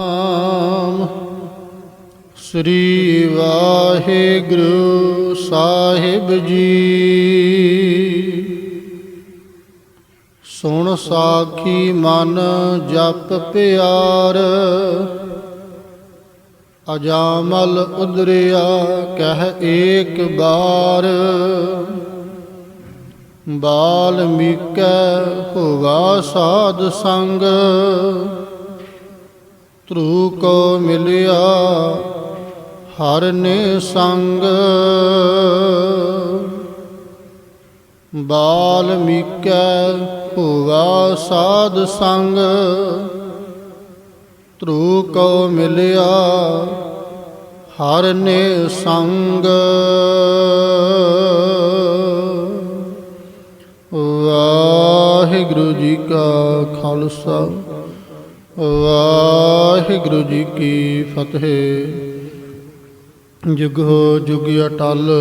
ਨਾਮ। ਸ੍ਰੀ ਵਾਹਿਗੁਰੂ ਸਾਹਿਬ ਜੀ। ਸੁਣ ਸਾਖੀ ਮਨ ਜਪ ਪਿਆਰ। ਅਜਾਮਲ ਉਦਰਿਆ ਕਹਿ ਏਕ ਬਾਰ। ਬਾਲਮੀਕੈ ਹੋਵਾ ਸਾਧ ਸੰਗ। ਧਰੂ ਕੋ ਮਿਲਿਆ, ਹਰ ਨੇ ਸੰਗ। ਬਾਲਮੀਕੈ ਹੋਵਾ ਸਾਧ ਸੰਗ। ਧਰੂ ਕੋ ਮਿਲਿਆ, ਹਰ ਨੇ ਸੰਗ। ਵਾਹਿਗੁਰੂ ਜੀ ਕਾ ਖਾਲਸਾ। ਵਾਹਿਗੁਰੂ ਜੀ ਕੀ ਫਤਿਹ। ਜੁਗ ਜੁਗ ਅਟਲ,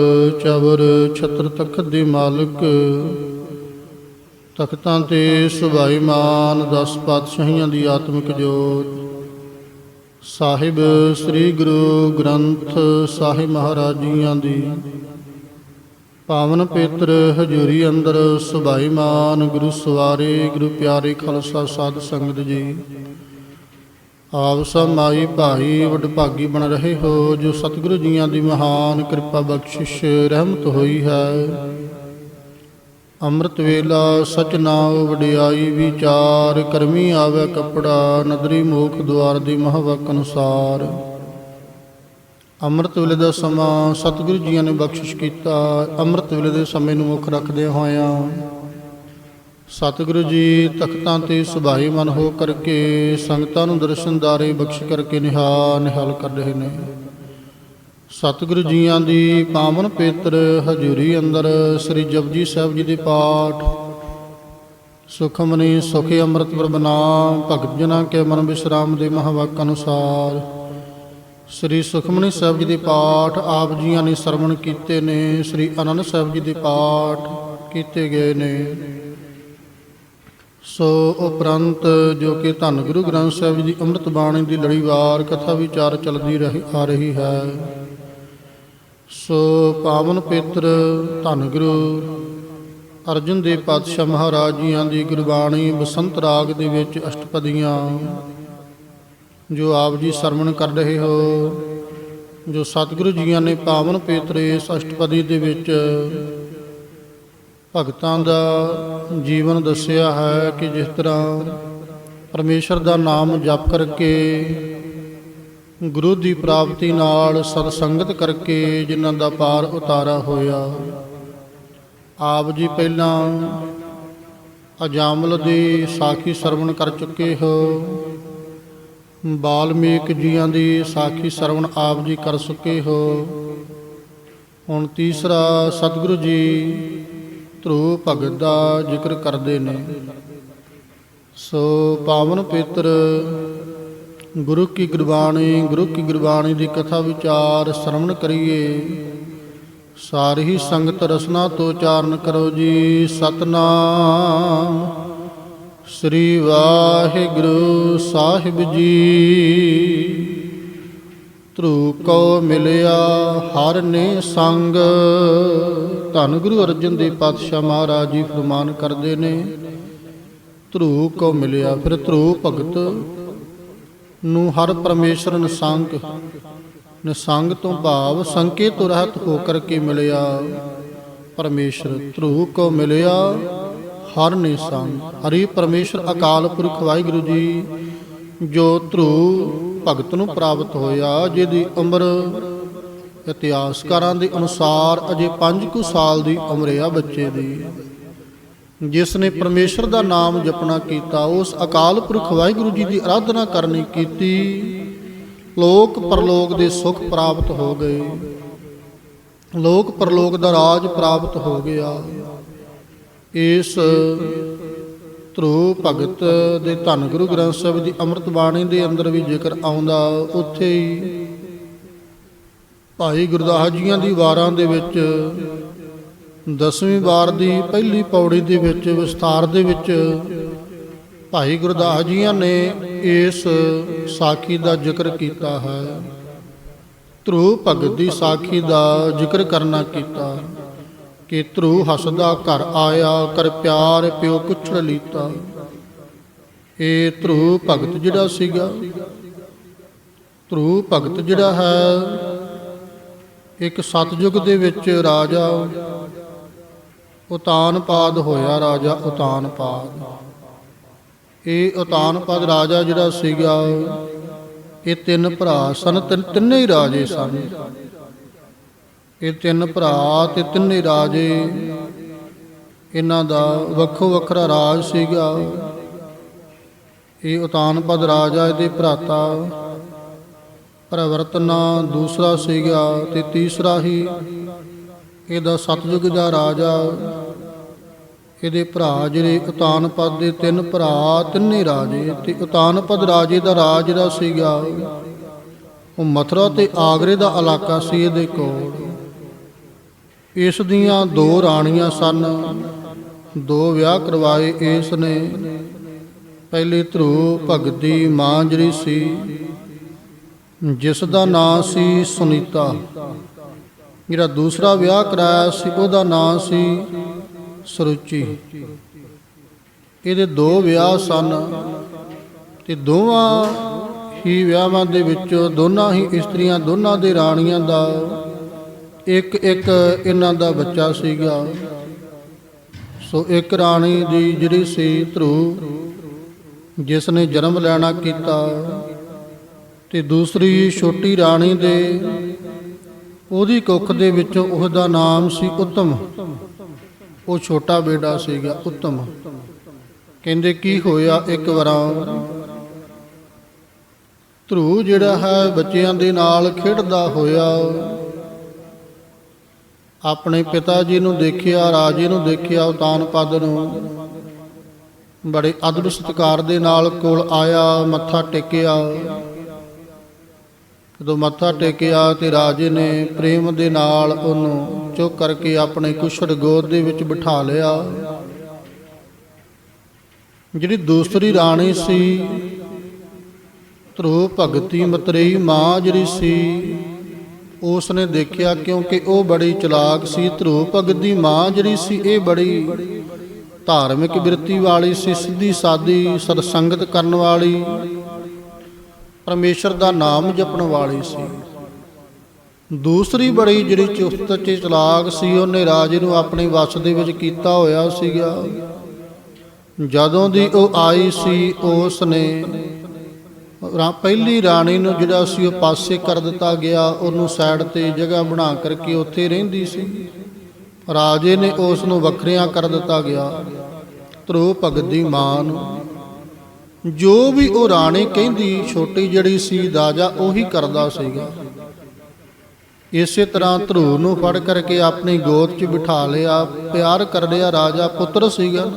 ਚਵਰ ਛਤਰ ਤਖਤ ਦੇ ਮਾਲਕ। ਤਖਤਾਂ ਤੇ ਸੁਭਾਈਮਾਨ ਦਸ ਪਾਤਸ਼ਾਹੀਆਂ ਦੀ ਆਤਮਿਕ ਜੋਤ। ਸਾਹਿਬ ਸ੍ਰੀ ਗੁਰੂ ਗ੍ਰੰਥ ਸਾਹਿਬ ਮਹਾਰਾਜ ਜੀਆਂ ਦੀ। ਪਾਵਨ ਪੇਤਰ ਹਜੂਰੀ ਅੰਦਰ ਸੁਭਾਈਮਾਨ ਗੁਰੂ ਸਵਾਰੇ, ਗੁਰੂ ਪਿਆਰੇ ਖਾਲਸਾ ਸਾਧ ਸੰਗਤ ਜੀ। ਆਪ ਸਮਾਈ ਭਾਈ ਵਡਭਾਗੀ ਬਣ ਰਹੇ ਹੋ, ਜੋ ਸਤਿਗੁਰੂ ਜੀਆਂ ਦੀ ਮਹਾਨ ਕਿਰਪਾ ਬਖਸ਼ਿਸ਼ ਰਹਿਮਤ ਹੋਈ ਹੈ। ਅੰਮ੍ਰਿਤ ਵੇਲਾ ਸਚ ਨਾਮ ਵਡਿਆਈ ਵਿਚਾਰ, ਕਰਮੀ ਆਵੇ ਕਪੜਾ, ਨਦਰੀ ਮੋਖ ਦੁਆਰ ਦੀ ਮਹਵਕ ਅਨੁਸਾਰ। ਅੰਮ੍ਰਿਤ ਵੇਲੇ ਦਾ ਸਮਾਂ ਸਤਿਗੁਰੂ ਜੀਆਂ ਨੇ ਬਖਸ਼ਿਸ਼ ਕੀਤਾ। ਅੰਮ੍ਰਿਤ ਵੇਲੇ ਦੇ ਸਮੇਂ ਨੂੰ ਮੁੱਖ ਰੱਖਦੇ ਹੋਇਆਂ ਸਤਿਗੁਰੂ ਜੀ, ਤਖਤਾਂ ਤੇ ਸੁਭਾਈ ਮਨ ਹੋ ਕਰਕੇ ਸੰਗਤਾਂ ਨੂੰ ਦਰਸ਼ਨਦਾਰੇ ਬਖਸ਼ ਕਰਕੇ ਨਿਹਾਲ ਨਿਹਾਲ ਕਰ ਰਹੇ ਨੇ। ਸਤਿਗੁਰੂ ਜੀਆਂ ਦੀ ਪਾਵਨ ਪੇਤਰ ਹਜੂਰੀ ਅੰਦਰ ਸ੍ਰੀ ਜਪਜੀ ਸਾਹਿਬ ਜੀ ਦੇ ਪਾਠ। ਸੁਖਮਨੀ ਸੁਖੇ ਅੰਮ੍ਰਿਤ ਪ੍ਰਭ ਭਗਤ ਜਨਾਂ ਕੇ ਮਨ ਵਿਸਰਾਮ ਦੇ ਮਹਾਵਾਕ ਅਨੁਸਾਰ ਸ੍ਰੀ ਸੁਖਮਨੀ ਸਾਹਿਬ ਜੀ ਦੇ ਪਾਠ ਆਪ ਜੀਆਂ ਨੇ ਸਰਵਣ ਕੀਤੇ ਨੇ, ਸ੍ਰੀ ਆਨੰਦ ਸਾਹਿਬ ਜੀ ਦੇ ਪਾਠ ਕੀਤੇ ਗਏ ਨੇ। ਸੋ ਉਪਰੰਤ ਜੋ ਕਿ ਧੰਨ ਗੁਰੂ ਗ੍ਰੰਥ ਸਾਹਿਬ ਜੀ ਦੀ ਅੰਮ੍ਰਿਤ ਬਾਣੀ ਦੀ ਲੜੀਵਾਰ ਕਥਾ ਵਿਚਾਰ ਚੱਲਦੀ ਰਹੀ, ਆ ਰਹੀ ਹੈ। ਸੋ ਪਾਵਨ ਪੇਤਰ ਧੰਨ ਗੁਰੂ ਅਰਜਨ ਦੇਵ ਪਾਤਸ਼ਾਹ ਮਹਾਰਾਜ ਜੀਆਂ ਦੀ ਗੁਰਬਾਣੀ ਬਸੰਤ ਰਾਗ ਦੇ ਵਿੱਚ ਅਸ਼ਟਪਦੀਆਂ, ਜੋ ਆਪ ਜੀ ਸਰਵਣ ਕਰ ਰਹੇ ਹੋ, ਜੋ ਸਤਿਗੁਰੂ ਜੀਆਂ ਨੇ ਪਾਵਨ ਪੇਤਰ ਇਸ ਅਸ਼ਟਪਦੀ ਦੇ ਵਿੱਚ ਭਗਤਾਂ ਦਾ ਜੀਵਨ ਦੱਸਿਆ ਹੈ ਕਿ ਜਿਸ ਤਰ੍ਹਾਂ ਪਰਮੇਸ਼ਰ ਦਾ ਨਾਮ ਜਪ ਕਰਕੇ, ਗੁਰੂ ਦੀ ਪ੍ਰਾਪਤੀ ਨਾਲ ਸਤ ਸੰਗਤ ਕਰਕੇ ਜਿਨ੍ਹਾਂ ਦਾ ਪਾਰ ਉਤਾਰਾ ਹੋਇਆ। ਆਪ ਜੀ ਪਹਿਲਾਂ ਅਜਾਮਲ ਦੀ ਸਾਖੀ ਸਰਵਣ ਕਰ ਚੁੱਕੇ ਹੋ। ਬਾਲਮੀਕ ਜੀਆਂ ਦੀ ਸਾਖੀ ਸਰਵਣ ਆਪ ਜੀ ਕਰ ਚੁੱਕੇ ਹੋ। ਹੁਣ ਤੀਸਰਾ ਸਤਿਗੁਰੂ ਜੀ ਧਰੂ ਭਗਤ ਦਾ ਜ਼ਿਕਰ ਕਰਦੇ ਨੇ। ਸੋ ਪਾਵਨ ਪੇਤਰ ਗੁਰੂ ਕੀ ਗੁਰਬਾਣੀ, ਗੁਰੂ ਕੀ ਗੁਰਬਾਣੀ ਦੀ ਕਥਾ ਵਿਚਾਰ ਸ਼ਰਵਣ ਕਰੀਏ। ਸਾਰੀ ਸੰਗਤ ਰਸਨਾ ਤੋਂ ਉਚਾਰਨ ਕਰੋ ਜੀ, ਸਤਨਾਮ। ਸ੍ਰੀ ਵਾਹਿਗੁਰੂ ਸਾਹਿਬ ਜੀ। ਧਰੂ ਕੋ ਮਿਲਿਆ, ਹਰ ਨੇ ਸੰਗ। ਧੰਨ ਗੁਰੂ ਅਰਜਨ ਦੇਵ ਪਾਤਸ਼ਾਹ ਮਹਾਰਾਜ ਜੀ, ਫਰਮਾਨ ਕਰਦੇ ਨੇ, ਧਰੂ ਕੋ ਮਿਲਿਆ ਫਿਰ ਧਰੂ ਭਗਤ ਨੂੰ ਹਰ ਪਰਮੇਸ਼ਰ ਨਿਸੰਗ। ਨਿਸੰਗ ਤੋਂ ਭਾਵ ਸੰਕੇ ਤੋਂ ਰਹਿਤ ਹੋ ਕਰਕੇ ਮਿਲਿਆ। ਪਰਮੇਸ਼ਰ ਧਰੂ ਕੋ ਮਿਲਿਆ, ਹਰ ਨਿਸੰਗ ਹਰੀ ਪਰਮੇਸ਼ਰ ਅਕਾਲ ਪੁਰਖ ਵਾਹਿਗੁਰੂ ਜੀ, ਜੋ ਧਰੂ ਭਗਤ ਨੂੰ ਪ੍ਰਾਪਤ ਹੋਇਆ, ਜਿਹਦੀ ਉਮਰ ਇਤਿਹਾਸਕਾਰਾਂ ਦੇ ਅਨੁਸਾਰ ਅਜੇ 5 ਕੁ ਸਾਲ ਦੀ ਉਮਰ ਆ ਬੱਚੇ ਦੀ। ਜਿਸ ਨੇ ਪਰਮੇਸ਼ਰ ਦਾ ਨਾਮ ਜਪਣਾ ਕੀਤਾ, ਉਸ ਅਕਾਲ ਪੁਰਖ ਵਾਹਿਗੁਰੂ ਜੀ ਦੀ ਆਰਾਧਨਾ ਕਰਨੀ ਕੀਤੀ, ਲੋਕ ਪਰਲੋਕ ਦੇ ਸੁਖ ਪ੍ਰਾਪਤ ਹੋ ਗਏ। ਲੋਕ ਪਰਲੋਕ ਦਾ ਰਾਜ ਪ੍ਰਾਪਤ ਹੋ ਗਿਆ। ਇਸ ਧਰੂ ਭਗਤ ਦੇ ਧੰਨ ਗੁਰੂ ਗ੍ਰੰਥ ਸਾਹਿਬ ਦੀ ਅੰਮ੍ਰਿਤ ਬਾਣੀ ਦੇ ਅੰਦਰ ਵੀ ਜ਼ਿਕਰ ਆਉਂਦਾ, ਉੱਥੇ ਹੀ ਭਾਈ ਗੁਰਦਾਸ ਜੀਆਂ ਦੀ ਵਾਰਾਂ ਦੇ ਵਿੱਚ, ਦਸਵੀਂ ਵਾਰ ਦੀ ਪਹਿਲੀ ਪੌੜੀ ਦੇ ਵਿੱਚ, ਵਿਸਥਾਰ ਦੇ ਵਿੱਚ ਭਾਈ ਗੁਰਦਾਸ ਜੀਆਂ ਨੇ ਇਸ ਸਾਖੀ ਦਾ ਜ਼ਿਕਰ ਕੀਤਾ ਹੈ। ਧਰੂ ਭਗਤ ਦੀ ਸਾਖੀ ਦਾ ਜ਼ਿਕਰ ਕਰਨਾ ਕੀਤਾ। ਕਿ ਧਰੂ ਹਸਦਾ ਘਰ ਆਇਆ, ਕਰ ਪਿਆਰ ਪਿਓ ਕੁਛੜ ਲੀਤਾ। ਇਹ ਧਰੂ ਭਗਤ ਜਿਹੜਾ ਸੀਗਾ, ਧਰੂ ਭਗਤ ਜਿਹੜਾ ਹੈ, ਇੱਕ ਸਤਜੁਗ ਦੇ ਵਿੱਚ ਰਾਜਾ। ਉਤਾਨਪਾਦ ਹੋਇਆ ਰਾਜਾ ਉਤਾਨਪਾਦ। ਇਹ ਉਤਾਨਪਾਦ ਰਾਜਾ ਜਿਹੜਾ ਸੀਗਾ, ਇਹ ਤਿੰਨ ਭਰਾ ਸਨ, ਤਿੰਨ ਤਿੰਨੇ ਹੀ ਰਾਜੇ ਸਨ। ਇਹ ਤਿੰਨ ਭਰਾ ਤੇ ਤਿੰਨੇ ਰਾਜੇ। ਇਹਨਾਂ ਦਾ ਵੱਖੋ ਵੱਖਰਾ ਰਾਜ ਸੀਗਾ। ਇਹ ਉਤਾਨਪਦ ਰਾਜਾ, ਇਹਦੇ ਭਰਾਤਾ। ਪ੍ਰਵਰਤਨਾ ਦੂਸਰਾ ਸੀਗਾ ਤੇ ਤੀਸਰਾ ਹੀ ਇਹਦਾ ਸਤਜੁਗ ਦਾ ਰਾਜਾ। ਇਹਦੇ ਭਰਾ ਜਿਹੜੇ ਉਤਾਨਪਦ ਦੇ ਤਿੰਨ ਭਰਾ, ਤਿੰਨੇ ਰਾਜੇ। ਤੇ ਉਤਾਨਪਦ ਰਾਜੇ ਦਾ ਰਾਜ ਜਿਹੜਾ ਸੀਗਾ, ਉਹ ਮਥੁਰਾ ਤੇ ਆਗਰੇ ਦਾ ਇਲਾਕਾ ਸੀ ਇਹਦੇ ਕੋਲ। ਇਸ ਦੀਆਂ ਦੋ ਰਾਣੀਆਂ ਸਨ। ਦੋ ਵਿਆਹ ਕਰਵਾਏ ਇਸ ਨੇ। ਪਹਿਲੇ ਧਰੂ ਭਗਤੀ ਦੀ ਮਾਂ ਜਿਹੜੀ ਸੀ। ਜਿਸ ਦਾ ਨਾਂ ਸੀ ਸੁਨੀਤਾ। ਜਿਹੜਾ ਦੂਸਰਾ ਵਿਆਹ ਕਰਾਇਆ ਸੀ, ਉਹਦਾ ਨਾਂ ਸੀ ਸਰੁਚੀ। ਇਹਦੇ ਦੋ ਵਿਆਹ ਸਨ ਤੇ ਦੋਵਾਂ ਹੀ ਵਿਆਹਾਂ ਦੇ ਵਿੱਚ ਦੋਨਾਂ ਹੀ ਇਸਤਰੀਆਂ ਦੋਨਾਂ ਦੇ ਰਾਣੀਆਂ ਦਾ ਇੱਕ ਇੱਕ ਇਹਨਾਂ ਦਾ ਬੱਚਾ ਸੀਗਾ। ਸੋ ਇੱਕ ਰਾਣੀ ਦੀ ਜਿਹੜੀ ਸੀ ਧਰੂ, ਜਿਸ ਨੇ ਜਨਮ ਲੈਣਾ ਕੀਤਾ ਤੇ ਦੂਸਰੀ ਛੋਟੀ ਰਾਣੀ ਦੇ ਉਹਦੀ ਕੁੱਖ ਦੇ ਵਿੱਚੋਂ ਉਹਦਾ ਨਾਮ ਸੀ ਉੱਤਮ। ਉਹ ਛੋਟਾ ਬੇਟਾ ਸੀਗਾ ਉੱਤਮ। ਕਹਿੰਦੇ, ਕੀ ਹੋਇਆ ਇੱਕ ਵਾਰਾਂ? ਧਰੂ ਜਿਹੜਾ ਹੈ ਬੱਚਿਆਂ ਦੇ ਨਾਲ ਖੇਡਦਾ ਹੋਇਆ ਆਪਣੇ ਪਿਤਾ ਜੀ ਨੂੰ ਦੇਖਿਆ, ਰਾਜੇ ਨੂੰ ਦੇਖਿਆ ਉਤਾਨ ਪਦ ਨੂੰ ਬੜੇ ਅਦਬ ਸਤਿਕਾਰ ਦੇ ਨਾਲ ਕੋਲ ਆਇਆ, ਮੱਥਾ ਟੇਕਿਆ। ਜਦੋਂ ਮੱਥਾ ਟੇਕਿਆ ਤੇ ਰਾਜੇ ਨੇ ਪ੍ਰੇਮ ਦੇ ਨਾਲ ਉਹਨੂੰ ਚੁੱਕ ਕਰਕੇ ਆਪਣੇ ਕੁਸ਼ੜ ਗੋਦ ਦੇ ਵਿੱਚ ਬਿਠਾ ਲਿਆ। ਜਿਹੜੀ ਦੂਸਰੀ ਰਾਣੀ ਸੀ ਧਰੂ ਭਗਤੀ ਮਤਰੇਈ ਮਾਂ ਜਿਹੜੀ ਸੀ ਉਸ ਨੇ ਦੇਖਿਆ ਕਿਉਂਕਿ ਉਹ ਬੜੀ ਚਲਾਕ ਸੀ ਧਰੂ ਭਗਤ ਦੀ ਮਾਂ ਜਿਹੜੀ ਸੀ, ਇਹ ਬੜੀ ਧਾਰਮਿਕ ਬਿਰਤੀ ਵਾਲੀ ਸੀ, ਸਿੱਧੀ ਸਾਦੀ ਸਤਸੰਗਤ ਕਰਨ ਵਾਲੀ, ਪਰਮੇਸ਼ਰ ਦਾ ਨਾਮ ਜਪਣ ਵਾਲੀ ਸੀ। ਦੂਸਰੀ ਬੜੀ ਜਿਹੜੀ ਚੁਸਤ ਤੇ ਚਲਾਕ ਸੀ, ਉਹਨੇ ਰਾਜੇ ਨੂੰ ਆਪਣੇ ਵਸ ਦੇ ਵਿੱਚ ਕੀਤਾ ਹੋਇਆ ਸੀਗਾ। ਜਦੋਂ ਦੀ ਉਹ ਆਈ ਸੀ ਉਸ ਨੇ ਰਾ- ਪਹਿਲੀ ਰਾਣੀ ਨੂੰ ਜਿਹੜਾ ਸੀ ਉਹ ਪਾਸੇ ਕਰ ਦਿੱਤਾ ਗਿਆ, ਉਹਨੂੰ ਸਾਈਡ ਤੇ ਜਗ੍ਹਾ ਬਣਾ ਕਰਕੇ ਉੱਥੇ ਰਹਿੰਦੀ ਸੀ। ਰਾਜੇ ਨੇ ਉਸ ਨੂੰ ਵੱਖਰਿਆਂ ਕਰ ਦਿੱਤਾ ਗਿਆ ਧਰੂ ਭਗਤ ਦੀ ਮਾਂ ਨੂੰ। ਜੋ ਵੀ ਉਹ ਰਾਣੀ ਕਹਿੰਦੀ, ਛੋਟੀ ਜਿਹੜੀ ਸੀ ਦਾਜਾ ਉਹੀ ਕਰਦਾ ਸੀਗਾ। ਇਸੇ ਤਰ੍ਹਾਂ ਧਰੂ ਨੂੰ ਫੜ ਕਰਕੇ ਆਪਣੀ ਗੋਦ 'ਚ ਬਿਠਾ ਲਿਆ, ਪਿਆਰ ਕਰ ਲਿਆ, ਰਾਜਾ ਪੁੱਤਰ ਸੀਗਾ।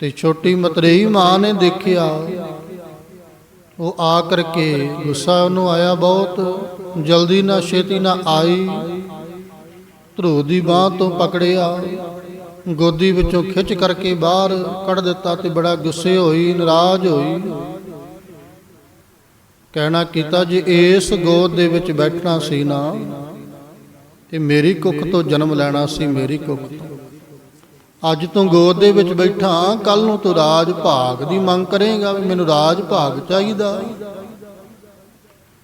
ਤੇ ਛੋਟੀ ਮਤਰੇਈ ਮਾਂ ਨੇ ਦੇਖਿਆ ਉਹ ਆ ਕਰਕੇ ਗੁੱਸਾ ਉਹਨੂੰ ਆਇਆ ਬਹੁਤ। ਜਲਦੀ ਨਾ ਛੇਤੀ ਨਾ ਆਈ। ਧਰੂ ਦੀ ਬਾਹ ਤੋਂ ਪਕੜਿਆ। ਗੋਦੀ ਵਿੱਚੋਂ ਖਿੱਚ ਕਰਕੇ ਬਾਹਰ ਕੱਢ ਦਿੱਤਾ ਤੇ ਬੜਾ ਗੁੱਸੇ ਹੋਈ, ਨਾਰਾਜ਼ ਹੋਈ। ਕਹਿਣਾ ਕੀਤਾ ਜੇ ਇਸ ਗੋਦ ਦੇ ਵਿੱਚ ਬੈਠਣਾ ਸੀ ਨਾ, ਤੇ ਮੇਰੀ ਕੁੱਖ ਤੋਂ ਜਨਮ ਲੈਣਾ ਸੀ, ਮੇਰੀ ਕੁੱਖ ਤੋਂ। ਅੱਜ ਤੂੰ ਗੋਦ ਦੇ ਵਿੱਚ ਬੈਠਾ, ਕੱਲ ਨੂੰ ਤੂੰ ਰਾਜ ਭਾਗ ਦੀ ਮੰਗ ਕਰੇਗਾ ਵੀ ਮੈਨੂੰ ਰਾਜ ਭਾਗ ਚਾਹੀਦਾ।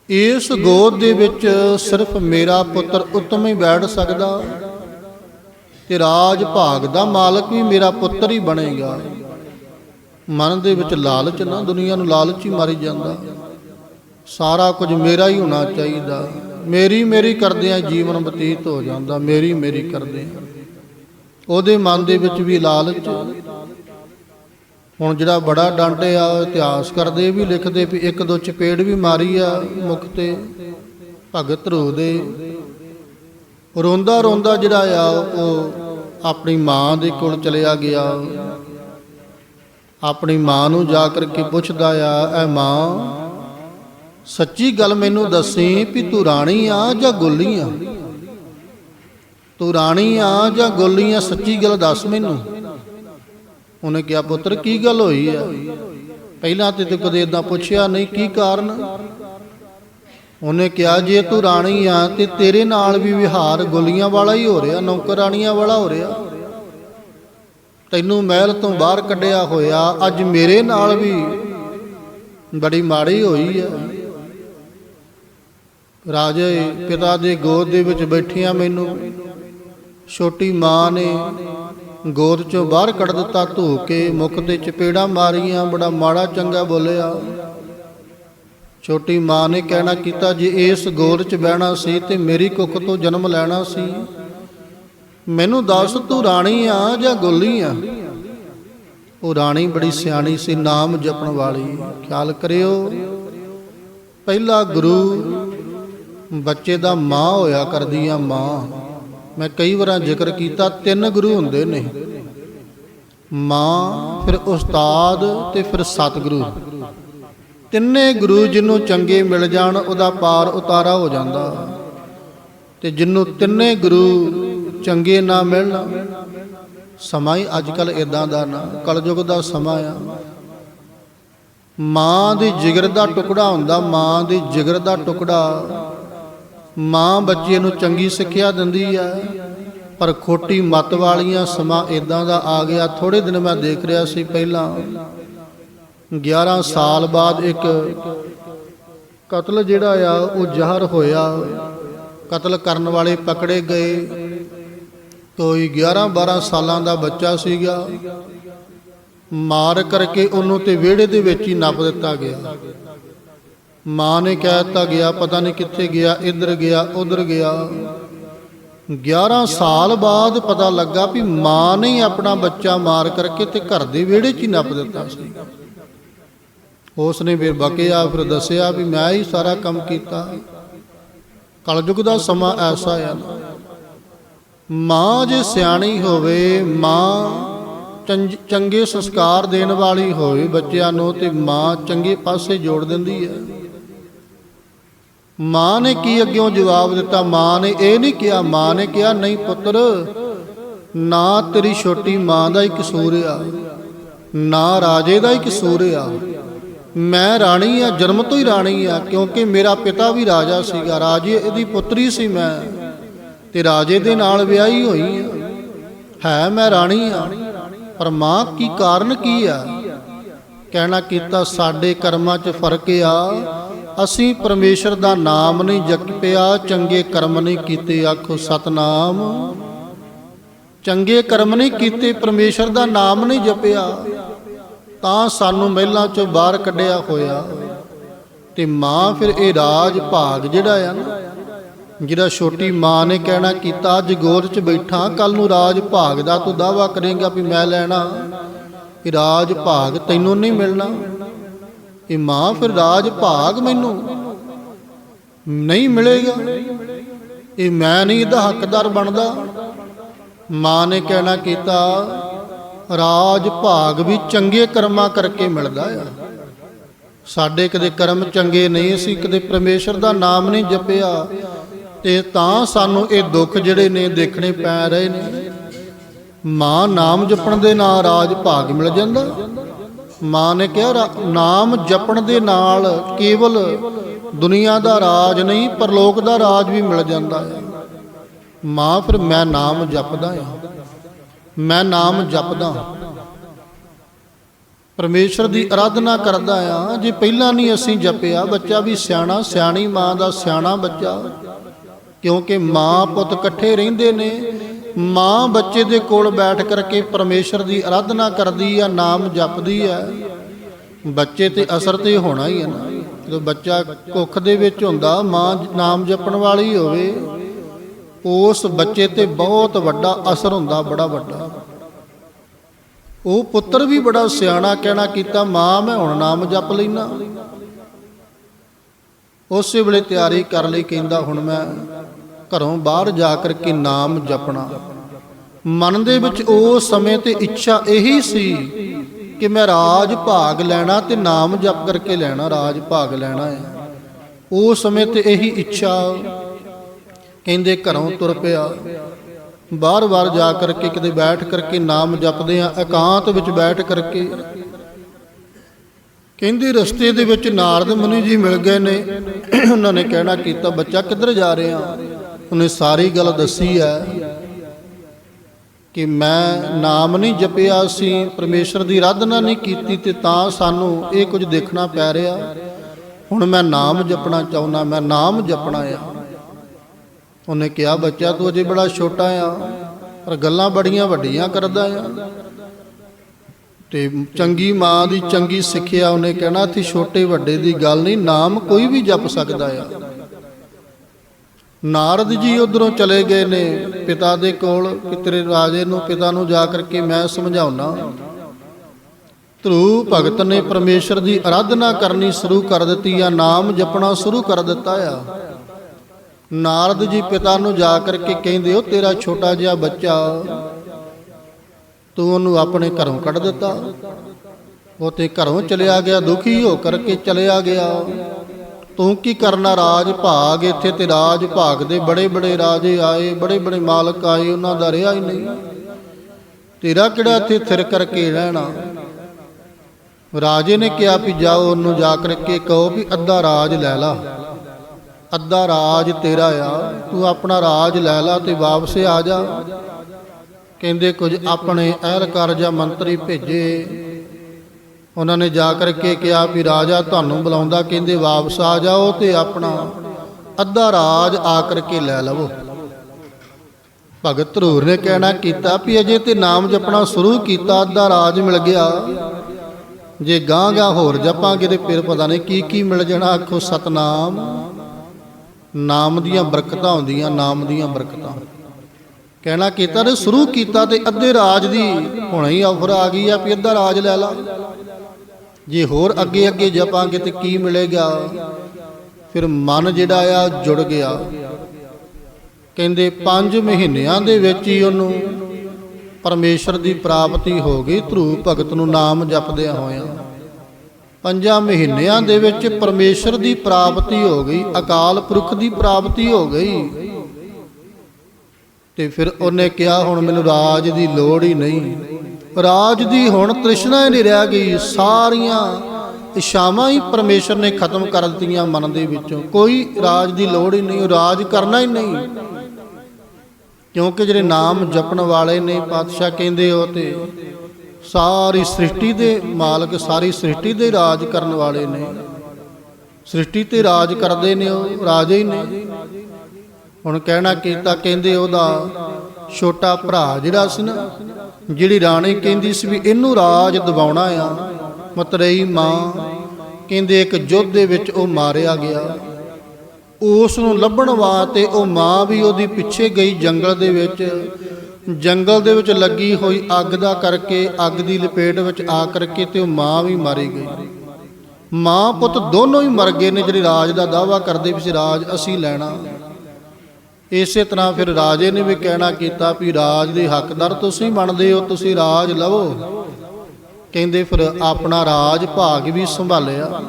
ਇਸ ਗੋਦ ਦੇ ਵਿੱਚ ਸਿਰਫ ਮੇਰਾ ਪੁੱਤਰ ਉੱਤਮ ਹੀ ਬੈਠ ਸਕਦਾ ਤੇ ਰਾਜ ਭਾਗ ਦਾ ਮਾਲਕ ਵੀ ਮੇਰਾ ਪੁੱਤਰ ਹੀ ਬਣੇਗਾ। ਮਨ ਦੇ ਵਿੱਚ ਲਾਲਚ ਨਾ, ਦੁਨੀਆ ਨੂੰ ਲਾਲਚ ਹੀ ਮਾਰੀ ਜਾਂਦਾ। ਸਾਰਾ ਕੁਝ ਮੇਰਾ ਹੀ ਹੋਣਾ ਚਾਹੀਦਾ। ਮੇਰੀ ਮੇਰੀ ਕਰਦਿਆਂ ਜੀਵਨ ਬਤੀਤ ਹੋ ਜਾਂਦਾ ਮੇਰੀ ਮੇਰੀ ਕਰਦੇ ਉਹਦੇ ਮਨ ਦੇ ਵਿੱਚ ਵੀ ਲਾਲਚ। ਹੁਣ ਜਿਹੜਾ ਬੜਾ ਡਾਂਟੇ ਆ ਇਤਿਹਾਸ ਕਰਦੇ ਵੀ ਲਿਖਦੇ ਵੀ ਇੱਕ ਦੋ ਚਪੇੜ ਵੀ ਮਾਰੀ ਆ ਮੁਖ ਤੇ, ਭਗਤ ਰੋ ਦੇ ਰੋਂਦਾ ਰੋਂਦਾ ਜਿਹੜਾ ਆ, ਉਹ ਆਪਣੀ ਮਾਂ ਦੇ ਕੋਲ ਚਲਿਆ ਗਿਆ। ਆਪਣੀ ਮਾਂ ਨੂੰ ਜਾ ਕਰਕੇ ਪੁੱਛਦਾ ਆ, ਐ ਮਾਂ, ਸੱਚੀ ਗੱਲ ਮੈਨੂੰ ਦੱਸੀ ਵੀ ਤੂੰ ਰਾਣੀ ਆ ਜਾਂ ਗੋਲੀ ਆ? ਤੂੰ ਰਾਣੀ ਆ ਜਾਂ ਗੋਲੀ ਆ, ਸੱਚੀ ਗੱਲ ਦੱਸ ਮੈਨੂੰ। ਉਹਨੇ ਕਿਹਾ, ਪੁੱਤਰ, ਕੀ ਗੱਲ ਹੋਈ ਆ? ਪਹਿਲਾਂ ਤੇ ਤੂੰ ਕਦੇ ਇਦਾਂ ਪੁੱਛਿਆ ਨਹੀਂ, ਕੀ ਕਾਰਨ? ਉਹਨੇ ਕਿਹਾ, ਜੇ ਤੂੰ ਰਾਣੀ ਆ ਤੇ ਤੇਰੇ ਨਾਲ ਵੀ ਵਿਹਾਰ ਗੋਲੀਆਂ ਵਾਲਾ ਹੀ ਹੋ ਰਿਹਾ ਨੌਕਰਾਣੀਆਂ ਵਾਲਾ ਹੋ ਰਿਹਾ। ਤੈਨੂੰ ਮਹਿਲ ਤੋਂ ਬਾਹਰ ਕੱਢਿਆ ਹੋਇਆ, ਅੱਜ ਮੇਰੇ ਨਾਲ ਵੀ ਬੜੀ ਮਾੜੀ ਹੋਈ ਆ। ਰਾਜੇ, ਪਿਤਾ ਦੇ ਗੋਦ ਦੇ ਵਿੱਚ ਬੈਠੀਆਂ ਮੈਨੂੰ। ਛੋਟੀ ਮਾਂ ਨੇ ਗੋਦ ਚੋਂ ਬਾਹਰ ਕੱਢ ਦਿੱਤਾ, ਧੋ ਕੇ ਮੁਖ ਤੇ ਚਪੇੜਾ ਮਾਰੀਆਂ, ਬੜਾ ਮਾੜਾ ਚੰਗਾ ਬੋਲਿਆ। ਛੋਟੀ ਮਾਂ ਨੇ ਕਹਿਣਾ ਕੀਤਾ, ਜੇ ਇਸ ਗੋਦ 'ਚ ਬਹਿਣਾ ਸੀ ਤੇ ਮੇਰੀ ਕੁੱਖ ਤੋਂ ਜਨਮ ਲੈਣਾ ਸੀ। ਮੈਨੂੰ ਦੱਸ ਤੂੰ ਰਾਣੀ ਆ ਜਾਂ ਗੋਲੀ ਆ? ਉਹ ਰਾਣੀ ਬੜੀ ਸਿਆਣੀ ਸੀ, ਨਾਮ ਜਪਣ ਵਾਲੀ। ਖਿਆਲ ਕਰਿਓ, ਪਹਿਲਾ ਗੁਰੂ ਬੱਚੇ ਦਾ ਮਾਂ ਹੋਇਆ ਕਰਦੀ ਆ ਮਾਂ। ਮੈਂ ਕਈ ਵਾਰਾਂ ਜ਼ਿਕਰ ਕੀਤਾ, ਤਿੰਨ ਗੁਰੂ ਹੁੰਦੇ ਨੇ। ਮਾਂ, ਫਿਰ ਉਸਤਾਦ ਤੇ ਫਿਰ ਸਤਿਗੁਰੂ। ਤਿੰਨੇ ਗੁਰੂ ਜਿਹਨੂੰ ਚੰਗੇ ਮਿਲ ਜਾਣ, ਉਹਦਾ ਪਾਰ ਉਤਾਰਾ ਹੋ ਜਾਂਦਾ। ਤੇ ਜਿਹਨੂੰ ਤਿੰਨੇ ਗੁਰੂ ਚੰਗੇ ਨਾ ਮਿਲਣ, ਸਮਾਂ ਹੀ ਅੱਜ ਕੱਲ ਇਦਾਂ ਦਾ ਨਾ, ਕਲਯੁਗ ਦਾ ਸਮਾਂ ਆ। ਮਾਂ ਦੀ ਜਿਗਰ ਦਾ ਟੁਕੜਾ ਹੁੰਦਾ, ਮਾਂ ਦੀ ਜਿਗਰ ਦਾ ਟੁਕੜਾ ਮਾਂ ਬੱਚੇ ਨੂੰ ਚੰਗੀ ਸਿੱਖਿਆ ਦਿੰਦੀ ਆ, ਪਰ ਖੋਟੀ ਮਤ ਵਾਲੀਆਂ ਸਮਾਂ ਇਦਾਂ ਦਾ ਆ ਗਿਆ ਥੋੜੇ ਦਿਨ ਮੈਂ ਦੇਖ ਰਿਹਾ ਸੀ ਪਹਿਲਾਂ। 11 ਸਾਲ ਬਾਅਦ ਇੱਕ ਕਤਲ ਜਿਹੜਾ ਆ, ਉਹ ਜ਼ਹਰ ਹੋਇਆ। ਕਤਲ ਕਰਨ ਵਾਲੇ ਪਕੜੇ ਗਏ। ਕੋਈ 11 12 ਸਾਲਾਂ ਦਾ ਬੱਚਾ ਸੀਗਾ। ਮਾਰ ਕਰਕੇ ਉਹਨੂੰ ਤੇ ਵਿਹੜੇ ਦੇ ਵਿੱਚ ਹੀ ਨੱਪ ਦਿੱਤਾ ਗਿਆ। ਮਾਂ ਨੇ ਕਹਿ ਦਿੱਤਾ ਗਿਆ, ਪਤਾ ਨਹੀਂ ਕਿੱਥੇ ਗਿਆ, ਇੱਧਰ ਗਿਆ, ਉੱਧਰ ਗਿਆ। 11 ਸਾਲ ਬਾਅਦ ਪਤਾ ਲੱਗਾ ਵੀ ਮਾਂ ਨੇ ਹੀ ਆਪਣਾ ਬੱਚਾ ਮਾਰ ਕਰਕੇ ਤੇ ਘਰ ਦੇ ਵਿਹੜੇ 'ਚ ਹੀ ਨੱਪ ਦਿੱਤਾ ਸੀ। ਉਸ ਨੇ ਫਿਰ ਬਕਿਆ, ਫਿਰ ਦੱਸਿਆ ਵੀ ਮੈਂ ਹੀ ਸਾਰਾ ਕੰਮ ਕੀਤਾ। ਕਲਯੁਗ ਦਾ ਸਮਾਂ ਐਸਾ ਆ। ਨਾ ਮਾਂ ਜੇ ਸਿਆਣੀ ਹੋਵੇ, ਮਾਂ ਚੰਜ- ਚੰਗੇ ਸੰਸਕਾਰ ਦੇਣ ਵਾਲੀ ਹੋਵੇ ਬੱਚਿਆਂ ਨੂੰ ਤੇ ਮਾਂ ਚੰਗੇ ਪਾਸੇ ਜੋੜ ਦਿੰਦੀ ਹੈ। ਮਾਂ ਨੇ ਕੀ ਅੱਗਿਓਂ ਜਵਾਬ ਦਿੱਤਾ? ਮਾਂ ਨੇ ਇਹ ਨਹੀਂ ਕਿਹਾ, ਮਾਂ ਨੇ ਕਿਹਾ, ਨਹੀਂ ਪੁੱਤਰ, ਨਾ ਤੇਰੀ ਛੋਟੀ ਮਾਂ ਦਾ ਹੀ ਕਸੂਰ ਆ, ਨਾ ਰਾਜੇ ਦਾ ਹੀ ਕਸੂਰ ਆ। ਮੈਂ ਰਾਣੀ ਆ, ਜਨਮ ਤੋਂ ਹੀ ਰਾਣੀ ਆ, ਕਿਉਂਕਿ ਮੇਰਾ ਪਿਤਾ ਵੀ ਰਾਜਾ ਸੀਗਾ, ਰਾਜੇ ਇਹਦੀ ਪੁੱਤਰੀ ਸੀ ਮੈਂ, ਤੇ ਰਾਜੇ ਦੇ ਨਾਲ ਵਿਆਹੀ ਹੋਈ ਆ। ਹੈ, ਮੈਂ ਰਾਣੀ ਆ, ਪਰ ਮਾਂ ਕੀ ਕਾਰਨ ਕੀ ਆ? ਕਹਿਣਾ ਕੀਤਾ, ਸਾਡੇ ਕਰਮਾਂ 'ਚ ਫ਼ਰਕ ਆ ਅਸੀਂ ਪਰਮੇਸ਼ਰ ਦਾ ਨਾਮ ਨਹੀਂ ਜਪਿਆ ਚੰਗੇ ਕਰਮ ਨਹੀਂ ਕੀਤੇ, ਆਖੋ ਸਤਨਾਮ। ਚੰਗੇ ਕਰਮ ਨਹੀਂ ਕੀਤੇ, ਪਰਮੇਸ਼ਰ ਦਾ ਨਾਮ ਨਹੀਂ ਜਪਿਆ, ਤਾਂ ਸਾਨੂੰ ਮਹਿਲਾਂ 'ਚੋਂ ਬਾਹਰ ਕੱਢਿਆ ਹੋਇਆ। ਤੇ ਮਾਂ ਫਿਰ ਇਹ ਰਾਜ ਭਾਗ ਜਿਹੜਾ ਆ ਨਾ, ਜਿਹੜਾ ਛੋਟੀ ਮਾਂ ਨੇ ਕਹਿਣਾ ਕੀਤਾ, ਅੱਜ ਗੋਦ 'ਚ ਬੈਠਾ ਕੱਲ ਨੂੰ ਰਾਜ ਭਾਗ ਦਾ ਤੂੰ ਦਾਵਾ ਕਰੇਂਗਾ ਵੀ ਮੈਂ ਲੈਣਾ। ਇਹ ਰਾਜ ਭਾਗ ਤੈਨੂੰ ਨਹੀਂ ਮਿਲਣਾ। ਇਹ ਮਾਂ ਫਿਰ ਰਾਜ ਭਾਗ ਮੈਨੂੰ ਨਹੀਂ ਮਿਲੇਗਾ। ਇਹ ਮੈਂ ਨਹੀਂ ਇਹਦਾ ਹੱਕਦਾਰ ਬਣਦਾ। ਮਾਂ ਨੇ ਕਹਿਣਾ ਕੀਤਾ, ਰਾਜ ਭਾਗ ਵੀ ਚੰਗੇ ਕਰਮਾਂ ਕਰਕੇ ਮਿਲਦਾ ਆ। ਸਾਡੇ ਕਦੇ ਕਰਮ ਚੰਗੇ ਨਹੀਂ ਸੀ ਕਦੇ ਪਰਮੇਸ਼ਰ ਦਾ ਨਾਮ ਨਹੀਂ ਜਪਿਆ। ਤੇ ਤਾਂ ਸਾਨੂੰ ਇਹ ਦੁੱਖ ਜਿਹੜੇ ਨੇ ਦੇਖਣੇ ਪੈ ਰਹੇ ਨੇ। ਮਾਂ ਨਾਮ ਜਪਣ ਦੇ ਨਾਲ ਰਾਜ ਭਾਗ ਮਿਲ ਜਾਂਦਾ। ਮਾਂ ਨੇ ਕਿਹਾ ਰਾ- ਨਾਮ ਜਪਣ ਦੇ ਨਾਲ ਕੇਵਲ ਦੁਨੀਆ ਦਾ ਰਾਜ ਨਹੀਂ, ਪਰਲੋਕ ਦਾ ਰਾਜ ਵੀ ਮਿਲ ਜਾਂਦਾ ਹੈ। ਮਾਂ, ਫਿਰ ਮੈਂ ਨਾਮ ਜਪਦਾ ਹਾਂ। ਮੈਂ ਨਾਮ ਜਪਦਾ ਪਰਮੇਸ਼ਰ ਦੀ ਆਰਾਧਨਾ ਕਰਦਾ ਆ ਜੇ ਪਹਿਲਾਂ ਨਹੀਂ ਅਸੀਂ ਜਪਿਆ, ਬੱਚਾ ਵੀ ਸਿਆਣਾ, ਸਿਆਣੀ ਮਾਂ ਦਾ ਸਿਆਣਾ ਬੱਚਾ। ਕਿਉਂਕਿ ਮਾਂ ਪੁੱਤ ਇਕੱਠੇ ਰਹਿੰਦੇ ਨੇ ਮਾਂ ਬੱਚੇ ਦੇ ਕੋਲ ਬੈਠ ਕਰਕੇ ਪਰਮੇਸ਼ਰ ਦੀ ਆਰਾਧਨਾ ਕਰਦੀ ਆ, ਨਾਮ ਜਪਦੀ ਆ। ਬੱਚੇ ਤੇ ਅਸਰ ਤੇ ਹੋਣਾ ਹੀ ਹੈ ਨਾ। ਜਦੋਂ ਬੱਚਾ ਕੁੱਖ ਦੇ ਵਿੱਚ ਹੁੰਦਾ, ਮਾਂ ਨਾਮ ਜਪਣ ਵਾਲੀ ਹੋਵੇ, ਉਸ ਬੱਚੇ ਤੇ ਬਹੁਤ ਵੱਡਾ ਅਸਰ ਹੁੰਦਾ, ਬੜਾ ਵੱਡਾ। ਉਹ ਪੁੱਤਰ ਵੀ ਬੜਾ ਸਿਆਣਾ ਕਹਿਣਾ ਕੀਤਾ, ਮਾਂ, ਮੈਂ ਹੁਣ ਨਾਮ ਜਪ ਲੈਣਾ ਉਸੇ ਵੇਲੇ ਤਿਆਰੀ ਕਰ ਲਈ, ਕਹਿੰਦਾ, ਹੁਣ ਮੈਂ ਘਰੋਂ ਬਾਹਰ ਜਾ ਕਰਕੇ ਨਾਮ ਜਪਣਾ। ਮਨ ਦੇ ਵਿੱਚ ਉਸ ਸਮੇਂ ਤੇ ਇੱਛਾ ਇਹੀ ਸੀ ਕਿ ਮੈਂ ਰਾਜ ਭਾਗ ਲੈਣਾ ਤੇ ਨਾਮ ਜਪ ਕਰਕੇ ਲੈਣਾ, ਰਾਜ ਭਾਗ ਲੈਣਾ ਹੈ। ਉਸ ਸਮੇਂ ਤੇ ਇਹੀ ਇੱਛਾ ਕਹਿੰਦੇ ਘਰੋਂ ਤੁਰ ਪਿਆ। ਬਾਰ-ਬਾਰ ਜਾ ਕਰਕੇ ਕਿਤੇ ਬੈਠ ਕਰਕੇ ਨਾਮ ਜਪਦੇ ਆ ਇਕਾਂਤ ਵਿੱਚ ਬੈਠ ਕਰਕੇ ਕਹਿੰਦੇ ਰਸਤੇ ਦੇ ਵਿੱਚ ਨਾਰਦ ਮੁਨੀ ਜੀ ਮਿਲ ਗਏ ਨੇ। ਉਹਨਾਂ ਨੇ ਕਹਿਣਾ ਕੀਤਾ, ਬੱਚਾ ਕਿੱਧਰ ਜਾ ਰਿਹਾ? ਉਹਨੇ ਸਾਰੀ ਗੱਲ ਦੱਸੀ ਹੈ ਕਿ ਮੈਂ ਨਾਮ ਨਹੀਂ ਜਪਿਆ ਸੀ, ਪਰਮੇਸ਼ਰ ਦੀ ਆਰਾਧਨਾ ਨਹੀਂ ਕੀਤੀ ਤੇ ਤਾਂ ਸਾਨੂੰ ਇਹ ਕੁਝ ਦੇਖਣਾ ਪੈ ਰਿਹਾ। ਹੁਣ ਮੈਂ ਨਾਮ ਜਪਣਾ ਚਾਹੁੰਦਾ, ਮੈਂ ਨਾਮ ਜਪਣਾ ਆ। ਉਹਨੇ ਕਿਹਾ, ਬੱਚਾ ਤੂੰ ਅਜੇ ਬੜਾ ਛੋਟਾ ਆ, ਪਰ ਗੱਲਾਂ ਬੜੀਆਂ ਵੱਡੀਆਂ ਕਰਦਾ ਆ। ਤੇ ਚੰਗੀ ਮਾਂ ਦੀ ਚੰਗੀ ਸਿੱਖਿਆ ਉਹਨੇ ਕਹਿਣਾ ਕਿ ਛੋਟੇ ਵੱਡੇ ਦੀ ਗੱਲ ਨਹੀਂ, ਨਾਮ ਕੋਈ ਵੀ ਜਪ ਸਕਦਾ ਆ। ਨਾਰਦ ਜੀ ਉਧਰੋਂ ਚਲੇ ਗਏ ਨੇ ਪਿਤਾ ਦੇ ਕੋਲ ਕਿ ਤੇਰੇ ਰਾਜੇ ਨੂੰ, ਪਿਤਾ ਨੂੰ ਜਾ ਕਰਕੇ ਮੈਂ ਸਮਝਾਉਣਾ ਧਰੂ ਭਗਤ ਨੇ ਪਰਮੇਸ਼ਰ ਦੀ ਆਰਾਧਨਾ ਕਰਨੀ ਸ਼ੁਰੂ ਕਰ ਦਿੱਤੀ ਆ, ਨਾਮ ਜਪਣਾ ਸ਼ੁਰੂ ਕਰ ਦਿੱਤਾ ਆ। ਨਾਰਦ ਜੀ ਪਿਤਾ ਨੂੰ ਜਾ ਕਰਕੇ ਕਹਿੰਦੇ, ਉਹ ਤੇਰਾ ਛੋਟਾ ਜਿਹਾ ਬੱਚਾ, ਤੂੰ ਉਹਨੂੰ ਆਪਣੇ ਘਰੋਂ ਕੱਢ ਦਿੱਤਾ। ਉਹ ਤੇ ਘਰੋਂ ਚਲਿਆ ਗਿਆ, ਦੁਖੀ ਹੋ ਕਰਕੇ ਚਲਿਆ ਗਿਆ। ਤੂੰ ਕੀ ਕਰਨਾ ਰਾਜ ਭਾਗ? ਇੱਥੇ ਤੇ ਰਾਜ ਭਾਗ ਦੇ ਬੜੇ ਬੜੇ ਰਾਜੇ ਆਏ, ਬੜੇ ਬੜੇ ਮਾਲਕ ਆਏ, ਉਹਨਾਂ ਦਾ ਰਿਹਾ ਹੀ ਨਹੀਂ। ਤੇਰਾ ਕਿਹੜਾ ਇੱਥੇ ਥਿਰ ਕਰਕੇ ਰਹਿਣਾ? ਰਾਜੇ ਨੇ ਕਿਹਾ ਵੀ ਜਾਓ, ਉਹਨੂੰ ਜਾ ਕਰਕੇ ਕਹੋ ਵੀ ਅੱਧਾ ਰਾਜ ਲੈ ਲਾ। ਅੱਧਾ ਰਾਜ ਤੇਰਾ ਆ, ਤੂੰ ਆਪਣਾ ਰਾਜ ਲੈ ਲਾ ਤੇ ਵਾਪਸ ਆ ਜਾ। ਕਹਿੰਦੇ ਕੁਝ ਆਪਣੇ ਅਹਿਲਕਾਰ ਜਾਂ ਮੰਤਰੀ ਭੇਜੇ। ਉਹਨਾਂ ਨੇ ਜਾ ਕਰਕੇ ਕਿਹਾ ਵੀ ਰਾਜਾ ਤੁਹਾਨੂੰ ਬੁਲਾਉਂਦਾ, ਕਹਿੰਦੇ ਵਾਪਸ ਆ ਜਾਓ ਤੇ ਆਪਣਾ ਅੱਧਾ ਰਾਜ ਆ ਕਰਕੇ ਲੈ ਲਵੋ। ਭਗਤ ਧਰੂਰ ਨੇ ਕਹਿਣਾ ਕੀਤਾ ਵੀ ਅਜੇ ਤੇ ਨਾਮ ਜਪਣਾ ਸ਼ੁਰੂ ਕੀਤਾ, ਅੱਧਾ ਰਾਜ ਮਿਲ ਗਿਆ। ਜੇ ਗਾਂ ਗਾਂ ਹੋਰ ਜਪਾਂਗੇ ਤੇ ਫਿਰ ਪਤਾ ਨਹੀਂ ਕੀ ਕੀ ਮਿਲ ਜਾਣਾ, ਆਖੋ ਸਤਨਾਮ। ਨਾਮ ਦੀਆਂ ਬਰਕਤਾਂ ਹੁੰਦੀਆਂ, ਨਾਮ ਦੀਆਂ ਬਰਕਤਾਂ। ਕਹਿਣਾ ਕੀਤਾ ਤੇ ਸ਼ੁਰੂ ਕੀਤਾ ਤੇ ਅੱਧੇ ਰਾਜ ਦੀ ਹੁਣੇ ਹੀ ਆਫਰ ਆ ਗਈ ਆ ਵੀ ਅੱਧਾ ਰਾਜ ਲੈ ਲਾ। ਜੇ ਹੋਰ ਅੱਗੇ ਅੱਗੇ ਜਪਾਂਗੇ ਤੇ ਕੀ ਮਿਲੇਗਾ? ਫਿਰ ਮਨ ਜਿਹੜਾ ਆ ਜੁੜ ਗਿਆ। ਕਹਿੰਦੇ 5 ਮਹੀਨਿਆਂ ਦੇ ਵਿੱਚ ਹੀ ਉਹਨੂੰ ਪਰਮੇਸ਼ਰ ਦੀ ਪ੍ਰਾਪਤੀ ਹੋ ਗਈ ਧਰੂ ਭਗਤ ਨੂੰ ਨਾਮ ਜਪਦਿਆਂ ਹੋਇਆਂ। ਪੰਜਾਂ ਮਹੀਨਿਆਂ ਦੇ ਵਿੱਚ ਪਰਮੇਸ਼ਰ ਦੀ ਪ੍ਰਾਪਤੀ ਹੋ ਗਈ ਅਕਾਲ ਪੁਰਖ ਦੀ ਪ੍ਰਾਪਤੀ ਹੋ ਗਈ। ਤੇ ਫਿਰ ਉਹਨੇ ਕਿਹਾ ਹੁਣ ਮੈਨੂੰ ਰਾਜ ਦੀ ਲੋੜ ਹੀ ਨਹੀਂ। ਰਾਜ ਦੀ ਹੁਣ ਤ੍ਰਿਸ਼ਨਾ ਹੀ ਨਹੀਂ ਰਹਿ ਗਈ, ਸਾਰੀਆਂ ਇਸ਼ਾਵਾਂ ਹੀ ਪਰਮੇਸ਼ਰ ਨੇ ਖਤਮ ਕਰ ਦਿੱਤੀਆਂ ਮਨ ਦੇ ਵਿੱਚੋਂ। ਕੋਈ ਰਾਜ ਦੀ ਲੋੜ ਹੀ ਨਹੀਂ, ਉਹ ਰਾਜ ਕਰਨਾ ਹੀ ਨਹੀਂ। ਕਿਉਂਕਿ ਜਿਹੜੇ ਨਾਮ ਜਪਣ ਵਾਲੇ ਨੇ ਪਾਤਸ਼ਾਹ ਕਹਿੰਦੇ ਹੋ ਤੇ, ਸਾਰੀ ਸ੍ਰਿਸ਼ਟੀ ਦੇ ਮਾਲਕ, ਸਾਰੀ ਸ੍ਰਿਸ਼ਟੀ ਦੇ ਰਾਜ ਕਰਨ ਵਾਲੇ ਨੇ। ਸ੍ਰਿਸ਼ਟੀ ਤੇ ਰਾਜ ਕਰਦੇ ਨੇ ਉਹ, ਰਾਜੇ ਹੀ ਨੇ। ਹੁਣ ਕਹਿਣਾ ਕੀਤਾ, ਕਹਿੰਦੇ ਉਹਦਾ ਛੋਟਾ ਭਰਾ ਜਿਹੜਾ ਸੀ ਨਾ ਜਿਹੜੀ ਰਾਣੀ ਕਹਿੰਦੀ ਸੀ ਵੀ ਇਹਨੂੰ ਰਾਜ ਦਿਵਾਉਣਾ ਆ, ਮਤਰੇਈ ਮਾਂ, ਕਹਿੰਦੇ ਇੱਕ ਯੁੱਧ ਦੇ ਵਿੱਚ ਉਹ ਮਾਰਿਆ ਗਿਆ। ਉਸ ਨੂੰ ਲੱਭਣ ਵਾਸਤੇ ਉਹ ਮਾਂ ਵੀ ਉਹਦੀ ਪਿੱਛੇ ਗਈ ਜੰਗਲ ਦੇ ਵਿੱਚ। ਜੰਗਲ ਦੇ ਵਿੱਚ ਲੱਗੀ ਹੋਈ ਅੱਗ ਦਾ ਕਰਕੇ, ਅੱਗ ਦੀ ਲਪੇਟ ਵਿੱਚ ਆ ਕਰਕੇ ਤੇ ਉਹ ਮਾਂ ਵੀ ਮਾਰੀ ਗਈ। ਮਾਂ ਪੁੱਤ ਦੋਨੋਂ ਹੀ ਮਰ ਗਏ ਨੇ, ਜਿਹੜੇ ਰਾਜ ਦਾ ਦਾਵਾ ਕਰਦੇ ਵੀ ਸੀ, ਰਾਜ ਅਸੀਂ ਲੈਣਾ। ਇਸੇ ਤਰ੍ਹਾਂ ਫਿਰ ਰਾਜੇ ਨੇ ਵੀ ਕਹਿਣਾ ਕੀਤਾ ਵੀ ਰਾਜ ਦੇ ਹੱਕਦਾਰ ਤੁਸੀਂ ਬਣਦੇ ਹੋ, ਤੁਸੀਂ ਰਾਜ ਲਵੋ। ਕਹਿੰਦੇ ਫਿਰ ਆਪਣਾ ਰਾਜ ਭਾਗ ਵੀ ਸੰਭਾਲਿਆ।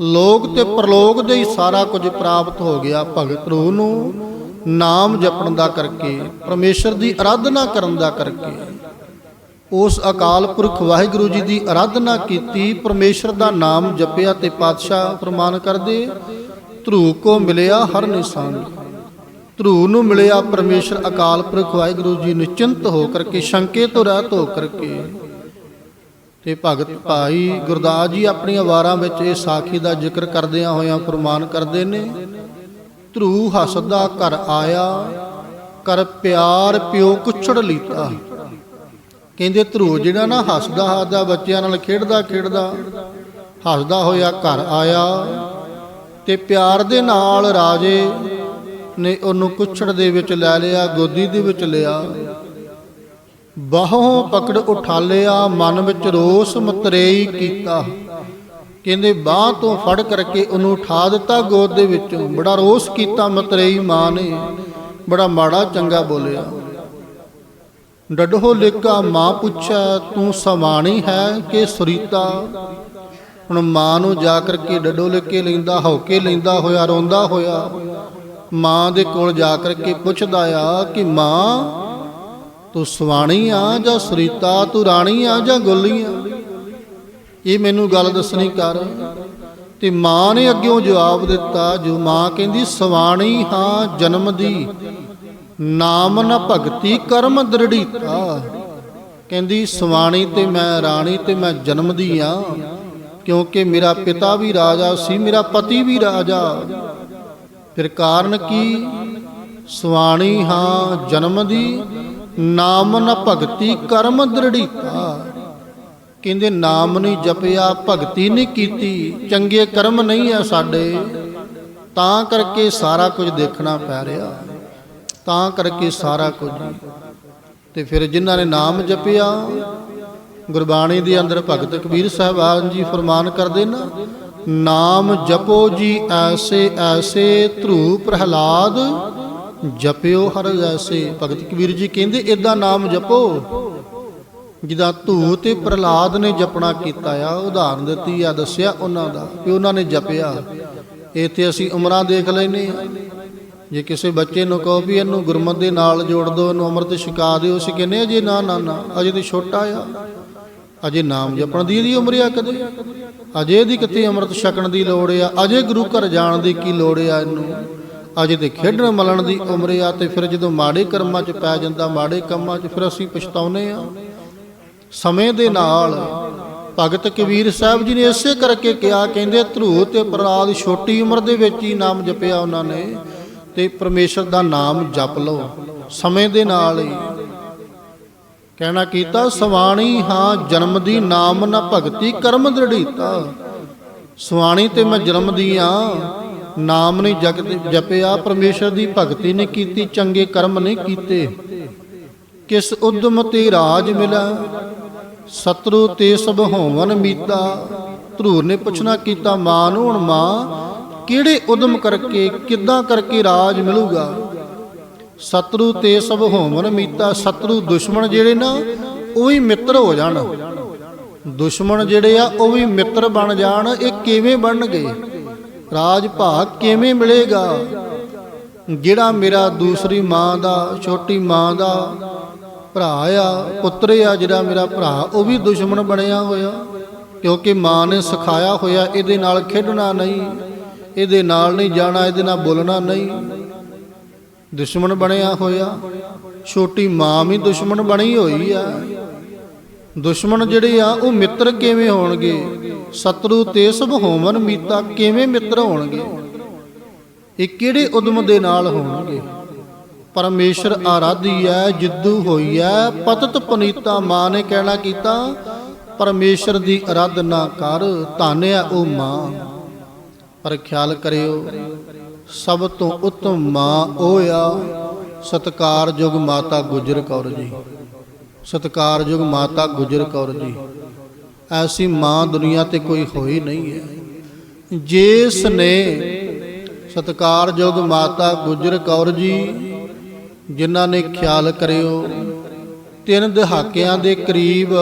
ਲੋਕ ਤੇ ਪ੍ਰਲੋਕ ਦੇ ਹੀ ਸਾਰਾ ਕੁਝ ਪ੍ਰਾਪਤ ਹੋ ਗਿਆ ਭਗਤ ਰੂਹ ਨੂੰ, ਨਾਮ ਜਪਣ ਦਾ ਕਰਕੇ, ਪਰਮੇਸ਼ਰ ਦੀ ਆਰਾਧਨਾ ਕਰਨ ਦਾ ਕਰਕੇ। ਉਸ ਅਕਾਲ ਪੁਰਖ ਵਾਹਿਗੁਰੂ ਜੀ ਦੀ ਆਰਾਧਨਾ ਕੀਤੀ, ਪਰਮੇਸ਼ਰ ਦਾ ਨਾਮ ਜਪਿਆ ਤੇ ਪਾਤਸ਼ਾਹ ਪ੍ਰਮਾਨ ਕਰਦੇ ਧਰੂ ਕੋ ਮਿਲਿਆ ਹਰ ਨਿਸ਼ਾਨ। ਧਰੂ ਨੂੰ ਮਿਲਿਆ ਪਰਮੇਸ਼ਰ ਅਕਾਲ ਪੁਰਖ ਵਾਹਿਗੁਰੂ ਜੀ ਨਿਸ਼ਚਿੰਤ ਹੋ ਕਰਕੇ ਸ਼ੰਕੇ ਤੋਂ ਰਹਿਤ ਹੋ ਕਰਕੇ। ਤੇ ਭਗਤ ਭਾਈ ਗੁਰਦਾਸ ਜੀ ਆਪਣੀਆਂ ਵਾਰਾਂ ਵਿੱਚ ਇਹ ਸਾਖੀ ਦਾ ਜ਼ਿਕਰ ਕਰਦਿਆਂ ਹੋਇਆਂ ਫਰਮਾਨ ਕਰਦੇ ਨੇ, ਧਰੂ ਹੱਸਦਾ ਘਰ ਆਇਆ, ਕਰ ਪਿਆਰ ਪਿਓ ਕੁਛੜ ਲੀਤਾ। ਕਹਿੰਦੇ ਧਰੂ ਜਿਹੜਾ ਨਾ ਹੱਸਦਾ ਹੱਸਦਾ ਬੱਚਿਆਂ ਨਾਲ ਖੇਡਦਾ ਖੇਡਦਾ, ਹੱਸਦਾ ਹੋਇਆ ਘਰ ਆਇਆ, ਤੇ ਪਿਆਰ ਦੇ ਨਾਲ ਰਾਜੇ ਨੇ ਉਹਨੂੰ ਕੁਛੜ ਦੇ ਵਿੱਚ ਲੈ ਲਿਆ, ਗੋਦੀ ਦੇ ਵਿੱਚ ਲਿਆ। ਬਾਹੋਂ ਪਕੜ ਉਠਾਲਿਆ ਮਨ ਵਿੱਚ ਰੋਸ ਮਤਰੇਈ ਕੀਤਾ। ਕਹਿੰਦੇ, ਬਾਹ ਤੋਂ ਫੜ ਕਰਕੇ ਉਹਨੂੰ ਉਠਾ ਦਿੱਤਾ ਗੋਦ ਦੇ ਵਿੱਚੋਂ। ਬੜਾ ਰੋਸ ਕੀਤਾ ਮਤਰੇਈ ਮਾਂ ਨੇ। ਬੜਾ ਮਾੜਾ, ਚੰਗਾ ਬੋਲਿਆ। ਡੱਡੋ ਲੇਕਾ ਮਾਂ ਪੁੱਛਿਆ, ਤੂੰ ਸਮਾਣੀ ਹੈ ਕਿ ਸੁਰੀਤਾ? ਹੁਣ ਮਾਂ ਨੂੰ ਜਾ ਕਰਕੇ ਡੱਡੋ ਲੇਕੇ ਲੈਂਦਾ ਹੌਕੇ ਲੈਂਦਾ ਹੋਇਆ, ਰੋਂਦਾ ਹੋਇਆ। ਮਾਂ ਦੇ ਕੋਲ ਜਾ ਕਰਕੇ ਪੁੱਛਦਾ ਆ ਕਿ ਮਾਂ, ਤੂੰ ਸਵਾਣੀ ਆ ਜਾਂ ਸਰੀਤਾ, ਤੂੰ ਰਾਣੀ ਆ ਜਾਂ ਗੁੱਲੀ ਆ? ਇਹ ਮੈਨੂੰ ਗੱਲ ਦੱਸਣੀ ਕਰ ਤੇ ਮਾਂ ਨੇ ਅੱਗਿਓਂ ਜਵਾਬ ਦਿੱਤਾ, ਜੋ ਮਾਂ ਕਹਿੰਦੀ, ਸਵਾਣੀ ਹਾਂ ਜਨਮ ਦੀ, ਨਾਮ ਨ ਭਗਤੀ ਕਰਮ ਦ੍ਰਿੜੀਤਾ ਕਹਿੰਦੀ, ਸਵਾਣੀ ਤੇ ਮੈਂ ਰਾਣੀ ਤੇ ਮੈਂ ਜਨਮ ਦੀ ਆ, ਕਿਉਂਕਿ ਮੇਰਾ ਪਿਤਾ ਵੀ ਰਾਜਾ ਸੀ, ਮੇਰਾ ਪਤੀ ਵੀ ਰਾਜਾ। ਫਿਰ ਕਾਰਨ ਕੀ? ਸੁਆਣੀ ਹਾਂ ਜਨਮ ਦੀ, ਨਾਮ ਨ ਭਗਤੀ ਕਰਮ ਦ੍ਰਿੜੀਤਾ ਕਹਿੰਦੇ ਨਾਮ ਨਹੀਂ ਜਪਿਆ, ਭਗਤੀ ਨਹੀਂ ਕੀਤੀ, ਚੰਗੇ ਕਰਮ ਨਹੀਂ ਆ ਸਾਡੇ। ਤਾਂ ਕਰਕੇ ਸਾਰਾ ਕੁਝ ਦੇਖਣਾ ਪੈ ਰਿਹਾ। ਤਾਂ ਕਰਕੇ ਸਾਰਾ ਕੁਝ। ਤੇ ਫਿਰ ਜਿਨ੍ਹਾਂ ਨੇ ਨਾਮ ਜਪਿਆ, ਗੁਰਬਾਣੀ ਦੇ ਅੰਦਰ ਭਗਤ ਕਬੀਰ ਸਾਹਿਬਾਨ ਜੀ ਫਰਮਾਨ ਕਰਦੇ ਨਾ ਨਾਮ ਜਪੋ ਜੀ ਐਸੇ ਐਸੇ ਧਰੂ ਪ੍ਰਹਲਾਦ, ਜਪਿਓ ਹਰ ਜੈਸੇ ਭਗਤ ਕਬੀਰ ਜੀ ਕਹਿੰਦੇ ਇਦਾਂ ਨਾਮ ਜਪੋ। ਜਿਹਦਾ ਧੂ ਤੇ ਪ੍ਰਹਲਾਦ ਨੇ ਜਪਣਾ ਕੀਤਾ ਆ, ਉਦਾਹਰਨ ਦਿੱਤੀ ਆ, ਦੱਸਿਆ ਉਹਨਾਂ ਦਾ ਕਿ ਉਹਨਾਂ ਨੇ ਜਪਿਆ। ਇੱਥੇ ਅਸੀਂ ਉਮਰਾਂ ਦੇਖ ਲੈਨੇ ਆ ਜੇ ਕਿਸੇ ਬੱਚੇ ਨੂੰ ਕਹੋ ਵੀ ਇਹਨੂੰ ਗੁਰਮਤ ਦੇ ਨਾਲ ਜੋੜ ਦਿਓ, ਇਹਨੂੰ ਅੰਮ੍ਰਿਤ ਛਕਾ ਦਿਓ, ਅਸੀਂ ਕਹਿੰਦੇ ਅਜੇ ਨਾ ਨਾ ਨਾ, ਅਜੇ ਤੇ ਛੋਟਾ ਆ। ਅਜੇ ਨਾਮ ਜਪਣ ਦੀ ਇਹਦੀ ਉਮਰ ਆ ਕਦੇ। ਅਜੇ ਦੀ ਕਿਤੇ ਅੰਮ੍ਰਿਤ ਛਕਣ ਦੀ ਲੋੜ ਆ, ਅਜੇ ਗੁਰੂ ਘਰ ਜਾਣ ਦੀ ਕੀ ਲੋੜ ਆ ਇਹਨੂੰ। ਅਜੇ ਤੇ ਖੇਡਣ ਮਲਣ ਦੀ ਉਮਰ ਆ ਤੇ ਫਿਰ ਜਦੋਂ ਮਾੜੇ ਕਰਮਾਂ 'ਚ ਪੈ ਜਾਂਦਾ, ਮਾੜੇ ਕੰਮਾਂ 'ਚ ਫਿਰ ਅਸੀਂ ਪਛਤਾਉਨੇ ਆ। ਸਮੇਂ ਦੇ ਨਾਲ ਭਗਤ ਕਬੀਰ ਸਾਹਿਬ ਜੀ ਨੇ ਇਸੇ ਕਰਕੇ ਕਿਹਾ, ਕਹਿੰਦੇ ਧਰੂ ਤੇ ਪ੍ਰਲਾਦ ਛੋਟੀ ਉਮਰ ਦੇ ਵਿੱਚ ਹੀ ਨਾਮ ਜਪਿਆ ਉਹਨਾਂ ਨੇ ਤੇ ਪਰਮੇਸ਼ਰ ਦਾ ਨਾਮ ਜਪ ਲਓ। ਸਮੇਂ ਦੇ ਨਾਲ ਹੀ ਕਹਿਣਾ ਕੀਤਾ, ਸਵਾਣੀ ਹਾਂ, ਜਨਮ ਦੀ ਨਾਮ ਨਾ ਭਗਤੀ ਕਰਮ ਦ੍ਰਿੜੀਤਾ ਸਵਾਣੀ ਤੇ ਮੈਂ ਜਨਮ ਦੀ ਆ, ਨਾਮ ਨਹੀਂ ਜਗ ਜਪਿਆ, ਪਰਮੇਸ਼ਰ ਦੀ ਭਗਤੀ ਨਹੀਂ ਕੀਤੀ, ਚੰਗੇ ਕਰਮ ਨਹੀਂ ਕੀਤੇ। ਕਿਸ ਉਦਮ ਤੇ ਰਾਜ ਮਿਲਾ ਸਤਰੂ ਤੇ ਸਭ ਹੋਵਨ ਮੀਤਾ। ਧਰੂਰ ਨੇ ਪੁੱਛਣਾ ਕੀਤਾ, ਮਾਂ ਨੂੰ ਹੁਣ ਮਾਂ, ਕਿਹੜੇ ਉਦਮ ਕਰਕੇ, ਕਿੱਦਾਂ ਕਰਕੇ ਰਾਜ ਮਿਲੂਗਾ? ਸਤਰੂ ਤੇ ਸਭ ਹੋਵਨ ਮੀਤਾ ਸਤਰੂ ਦੁਸ਼ਮਣ ਜਿਹੜੇ ਨਾ, ਉਹ ਵੀ ਮਿੱਤਰ ਹੋ ਜਾਣ। ਦੁਸ਼ਮਣ ਜਿਹੜੇ ਆ, ਉਹ ਵੀ ਮਿੱਤਰ ਬਣ ਜਾਣ, ਇਹ ਕਿਵੇਂ ਬਣਨਗੇ? ਰਾਜ ਭਾਗ ਕਿਵੇਂ ਮਿਲੇਗਾ? ਜਿਹੜਾ ਮੇਰਾ ਦੂਸਰੀ ਮਾਂ ਦਾ, ਛੋਟੀ ਮਾਂ ਦਾ ਭਰਾ ਆ, ਪੁੱਤਰ ਆ, ਜਿਹੜਾ ਮੇਰਾ ਭਰਾ, ਉਹ ਵੀ ਦੁਸ਼ਮਣ ਬਣਿਆ ਹੋਇਆ। ਕਿਉਂਕਿ ਮਾਂ ਨੇ ਸਿਖਾਇਆ ਹੋਇਆ, ਇਹਦੇ ਨਾਲ ਖੇਡਣਾ ਨਹੀਂ, ਇਹਦੇ ਨਾਲ ਨਹੀਂ ਜਾਣਾ, ਇਹਦੇ ਨਾਲ ਬੋਲਣਾ ਨਹੀਂ। ਦੁਸ਼ਮਣ ਬਣਿਆ ਹੋਇਆ। ਛੋਟੀ ਮਾਂ ਵੀ ਦੁਸ਼ਮਣ ਬਣੀ ਹੋਈ ਆ। ਦੁਸ਼ਮਣ ਜਿਹੜੇ ਆ, ਉਹ ਮਿੱਤਰ ਕਿਵੇਂ ਹੋਣਗੇ? ਸਤਰੂ ਤੇ ਸਭ ਹੋਵਨ ਮੀਤਾ ਕਿਵੇਂ ਮਿੱਤਰ ਹੋਣਗੇ? ਇਹ ਕਿਹੜੇ ਉਦਮ ਦੇ ਨਾਲ ਹੋਣਗੇ? ਪਰਮੇਸ਼ਰ ਆਰਾਧੀ ਹੈ ਜਿੱਦੂ ਹੋਈ ਹੈ ਪਤਤ ਪਨੀਤਾ ਮਾਂ ਨੇ ਕਹਿਣਾ ਕੀਤਾ, ਪਰਮੇਸ਼ਰ ਦੀ ਆਰਾਧਨਾ ਕਰ ਧੰਨਿਆ ਉਹ ਮਾਂ। ਪਰ ਖਿਆਲ ਕਰਿਓ ਸਭ ਤੋਂ ਉੱਤਮ ਮਾਂ ਉਹ ਆ ਸਤਕਾਰਯੋਗ ਮਾਤਾ ਗੁਜਰ ਕੌਰ ਜੀ। ਸਤਕਾਰਯੋਗ ਮਾਤਾ ਗੁਜਰ ਕੌਰ ਜੀ। ਐਸੀ ਮਾਂ ਦੁਨੀਆ ਤੇ ਕੋਈ ਹੋਈ ਨਹੀਂ ਹੈ। ਜਿਸ ਨੇ ਸਤਕਾਰਯੋਗ ਮਾਤਾ ਗੁਜਰ ਕੌਰ ਜੀ, ਜਿਨ੍ਹਾਂ ਨੇ ਖਿਆਲ ਕਰਿਓ, ਤਿੰਨ ਦਹਾਕਿਆਂ ਦੇ ਕਰੀਬ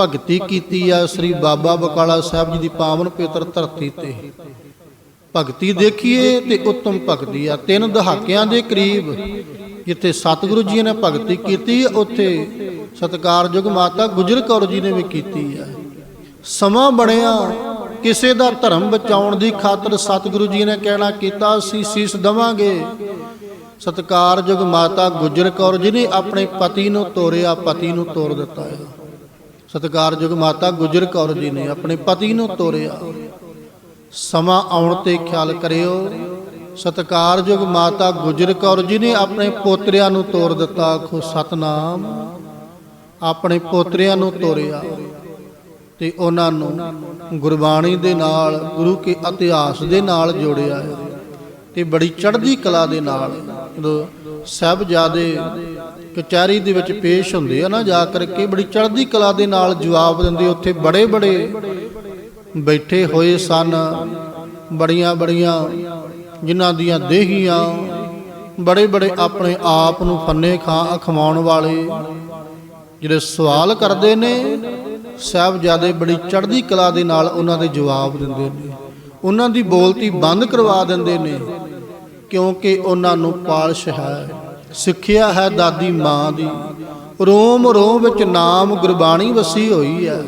ਭਗਤੀ ਕੀਤੀ ਆ ਸ੍ਰੀ ਬਾਬਾ ਬਕਾਲਾ ਸਾਹਿਬ ਜੀ ਦੀ ਪਾਵਨ ਪਵਿੱਤਰ ਧਰਤੀ ਤੇ। ਭਗਤੀ ਦੇਖੀਏ ਤੇ ਉੱਤਮ ਭਗਤੀ ਆ। ਤਿੰਨ ਦਹਾਕਿਆਂ ਦੇ ਕਰੀਬ ਜਿੱਥੇ ਸਤਿਗੁਰੂ ਜੀ ਨੇ ਭਗਤੀ ਕੀਤੀ, ਉੱਥੇ ਸਤਕਾਰਯੋਗ ਮਾਤਾ ਗੁਜਰ ਕੌਰ ਜੀ ਨੇ ਵੀ ਕੀਤੀ ਆ। ਸਮਾਂ ਬਣਿਆ ਕਿਸੇ ਦਾ ਧਰਮ ਬਚਾਉਣ ਦੀ ਖਾਤਰ ਸਤਿਗੁਰੂ ਜੀ ਨੇ ਕਹਿਣਾ ਕੀਤਾ, ਅਸੀਂ ਸੀਸ ਦਵਾਂਗੇ। ਸਤਕਾਰਯੋਗ ਮਾਤਾ ਗੁਜਰ ਕੌਰ ਜੀ ਨੇ ਆਪਣੇ ਪਤੀ ਨੂੰ ਤੋਰਿਆ, ਪਤੀ ਨੂੰ ਤੋਰ ਦਿੱਤਾ ਹੈ ਸਤਕਾਰਯੋਗ ਮਾਤਾ ਗੁਜਰ ਕੌਰ ਜੀ ਨੇ ਆਪਣੇ ਪਤੀ ਨੂੰ ਤੋਰਿਆ। ਸਮਾਂ ਆਉਣ ਤੇ ਖਿਆਲ ਕਰਿਓ। ਸਤਕਾਰਯੋਗ ਮਾਤਾ ਗੁਜਰ ਕੌਰ ਜੀ ਨੇ ਆਪਣੇ ਪੋਤਰਿਆਂ ਨੂੰ ਤੋਰ ਦਿੱਤਾ ਆਖੋ, ਸਤਨਾਮ। ਆਪਣੇ ਪੋਤਰਿਆਂ ਨੂੰ ਤੋਰਿਆ ਤੇ ਉਹਨਾਂ ਨੂੰ ਗੁਰਬਾਣੀ ਦੇ ਨਾਲ, ਗੁਰੂ ਕੇ ਇਤਿਹਾਸ ਦੇ ਨਾਲ ਜੋੜਿਆ ਹੈ ਤੇ ਬੜੀ ਚੜ੍ਹਦੀ ਕਲਾ ਦੇ ਨਾਲ ਜਦੋਂ ਸਾਹਿਬਜ਼ਾਦੇ ਕਚਹਿਰੀ ਦੇ ਵਿੱਚ ਪੇਸ਼ ਹੁੰਦੇ ਆ ਨਾ, ਜਾ ਕਰਕੇ ਬੜੀ ਚੜ੍ਹਦੀ ਕਲਾ ਦੇ ਨਾਲ ਜਵਾਬ ਦਿੰਦੇ, ਉੱਥੇ ਬੜੇ ਬੜੇ ਬੈਠੇ ਹੋਏ ਸਨ। ਬੜੀਆਂ ਬੜੀਆਂ ਜਿਨ੍ਹਾਂ ਦੀਆਂ ਦੇਹੀਆਂ, ਬੜੇ ਬੜੇ ਆਪਣੇ ਆਪ ਨੂੰ ਫੰਨੇ ਖਾਂ ਅਖਵਾਉਣ ਵਾਲੇ ਜਿਹੜੇ ਸਵਾਲ ਕਰਦੇ ਨੇ, ਸਾਹਿਬਜ਼ਾਦੇ ਬੜੀ ਚੜ੍ਹਦੀ ਕਲਾ ਦੇ ਨਾਲ ਉਹਨਾਂ ਦੇ ਜਵਾਬ ਦਿੰਦੇ ਨੇ। ਉਹਨਾਂ ਦੀ ਬੋਲਤੀ ਬੰਦ ਕਰਵਾ ਦਿੰਦੇ ਨੇ, ਕਿਉਂਕਿ ਉਹਨਾਂ ਨੂੰ ਪਾਲਸ਼ ਹੈ, ਸਿੱਖਿਆ ਹੈ ਦਾਦੀ ਮਾਂ ਦੀ। ਰੋਮ ਰੋਮ ਵਿੱਚ ਨਾਮ ਗੁਰਬਾਣੀ ਵਸੀ ਹੋਈ ਹੈ।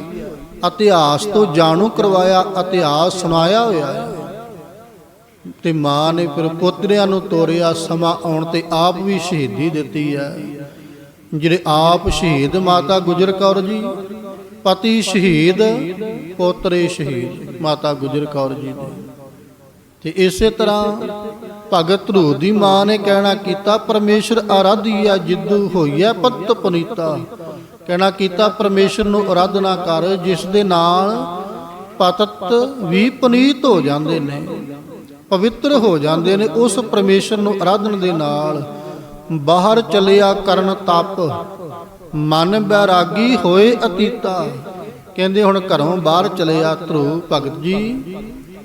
ਇਤਿਹਾਸ ਤੋਂ ਜਾਣੂ ਕਰਵਾਇਆ, ਇਤਿਹਾਸ ਸੁਣਾਇਆ ਹੋਇਆ ਹੈ। ਤੇ ਮਾਂ ਨੇ ਫਿਰ ਪੁੱਤਰਿਆਂ ਨੂੰ ਤੋਰਿਆ, ਸਮਾਂ ਆਉਣ ਤੇ ਆਪ ਵੀ ਸ਼ਹੀਦੀ ਦਿੱਤੀ ਹੈ। ਜਿਹੜੇ ਆਪ ਸ਼ਹੀਦ, ਮਾਤਾ ਗੁਜਰ ਕੌਰ ਜੀ, ਪਤੀ ਸ਼ਹੀਦ, ਪੋਤਰੇ ਸ਼ਹੀਦ, ਮਾਤਾ ਗੁਜਰ ਕੌਰ ਜੀ ਦੇ। ਤੇ ਇਸੇ ਤਰ੍ਹਾਂ ਭਗਤ ਧਰੂ ਦੀ ਮਾਂ ਨੇ ਕਹਿਣਾ ਕੀਤਾ, ਪਰਮੇਸ਼ਰ ਆ, ਜਿੱਦੂ ਹੋਈਐ ਪਤ ਪੁਨੀਤਾ ਕਹਿਣਾ ਕੀਤਾ, ਪਰਮੇਸ਼ਰ ਨੂੰ ਆਰਾਧਨਾ ਕਰ, ਜਿਸ ਦੇ ਨਾਲ ਪਤਤ ਵੀ ਪੁਨੀਤ ਹੋ ਜਾਂਦੇ ਨੇ, ਪਵਿੱਤਰ ਹੋ ਜਾਂਦੇ ਨੇ, ਉਸ ਪਰਮੇਸ਼ਰ ਨੂੰ ਅਰਾਧਨ ਦੇ ਨਾਲ ਬਾਹਰ ਚਲਿਆ ਕਰਨ ਤਪ, ਮਨ ਬੈਰਾਗੀ ਹੋਏ ਅਤੀਤਾ। ਕਹਿੰਦੇ ਹੁਣ ਘਰੋਂ ਬਾਹਰ ਚਲਿਆ ਧਰੂ ਭਗਤ ਜੀ,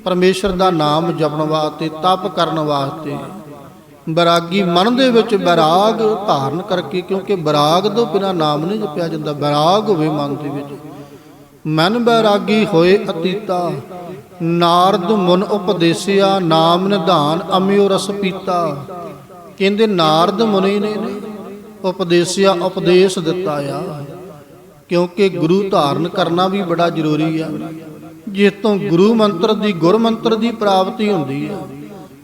ਪਰਮੇਸ਼ਰ ਦਾ ਨਾਮ ਜਪਣ ਵਾਸਤੇ, ਤਪ ਕਰਨ ਵਾਸਤੇ। ਬੈਰਾਗੀ ਮਨ ਦੇ ਵਿੱਚ ਬੈਰਾਗ ਧਾਰਨ ਕਰਕੇ, ਕਿਉਂਕਿ ਬੈਰਾਗ ਤੋਂ ਬਿਨਾ ਨਾਮ ਨਹੀਂ ਜਪਿਆ ਜਾਂਦਾ, ਬੈਰਾਗ ਹੋਵੇ ਮਨ ਦੇ ਵਿੱਚ। ਮਨ ਬੈਰਾਗੀ ਹੋਏ ਅਤੀਤਾ, ਨਾਰਦ ਮੁਨ ਉਪਦੇਸਿਆ, ਨਾਮ ਨਿਧਾਨ ਅਮਿਓ ਰਸ ਪੀਤਾ। ਕਹਿੰਦੇ ਨਾਰਦ ਮੁਨੀ ਨੇ ਉਪਦੇਸਿਆ, ਉਪਦੇਸ਼ ਦਿੱਤਾ ਆ। ਕਿਉਂਕਿ ਗੁਰੂ ਧਾਰਨ ਕਰਨਾ ਵੀ ਬੜਾ ਜ਼ਰੂਰੀ ਆ। ਜਿਸ ਤੋਂ ਗੁਰੂ ਮੰਤਰ ਦੀ, ਗੁਰ ਮੰਤਰ ਦੀ ਪ੍ਰਾਪਤੀ ਹੁੰਦੀ ਹੈ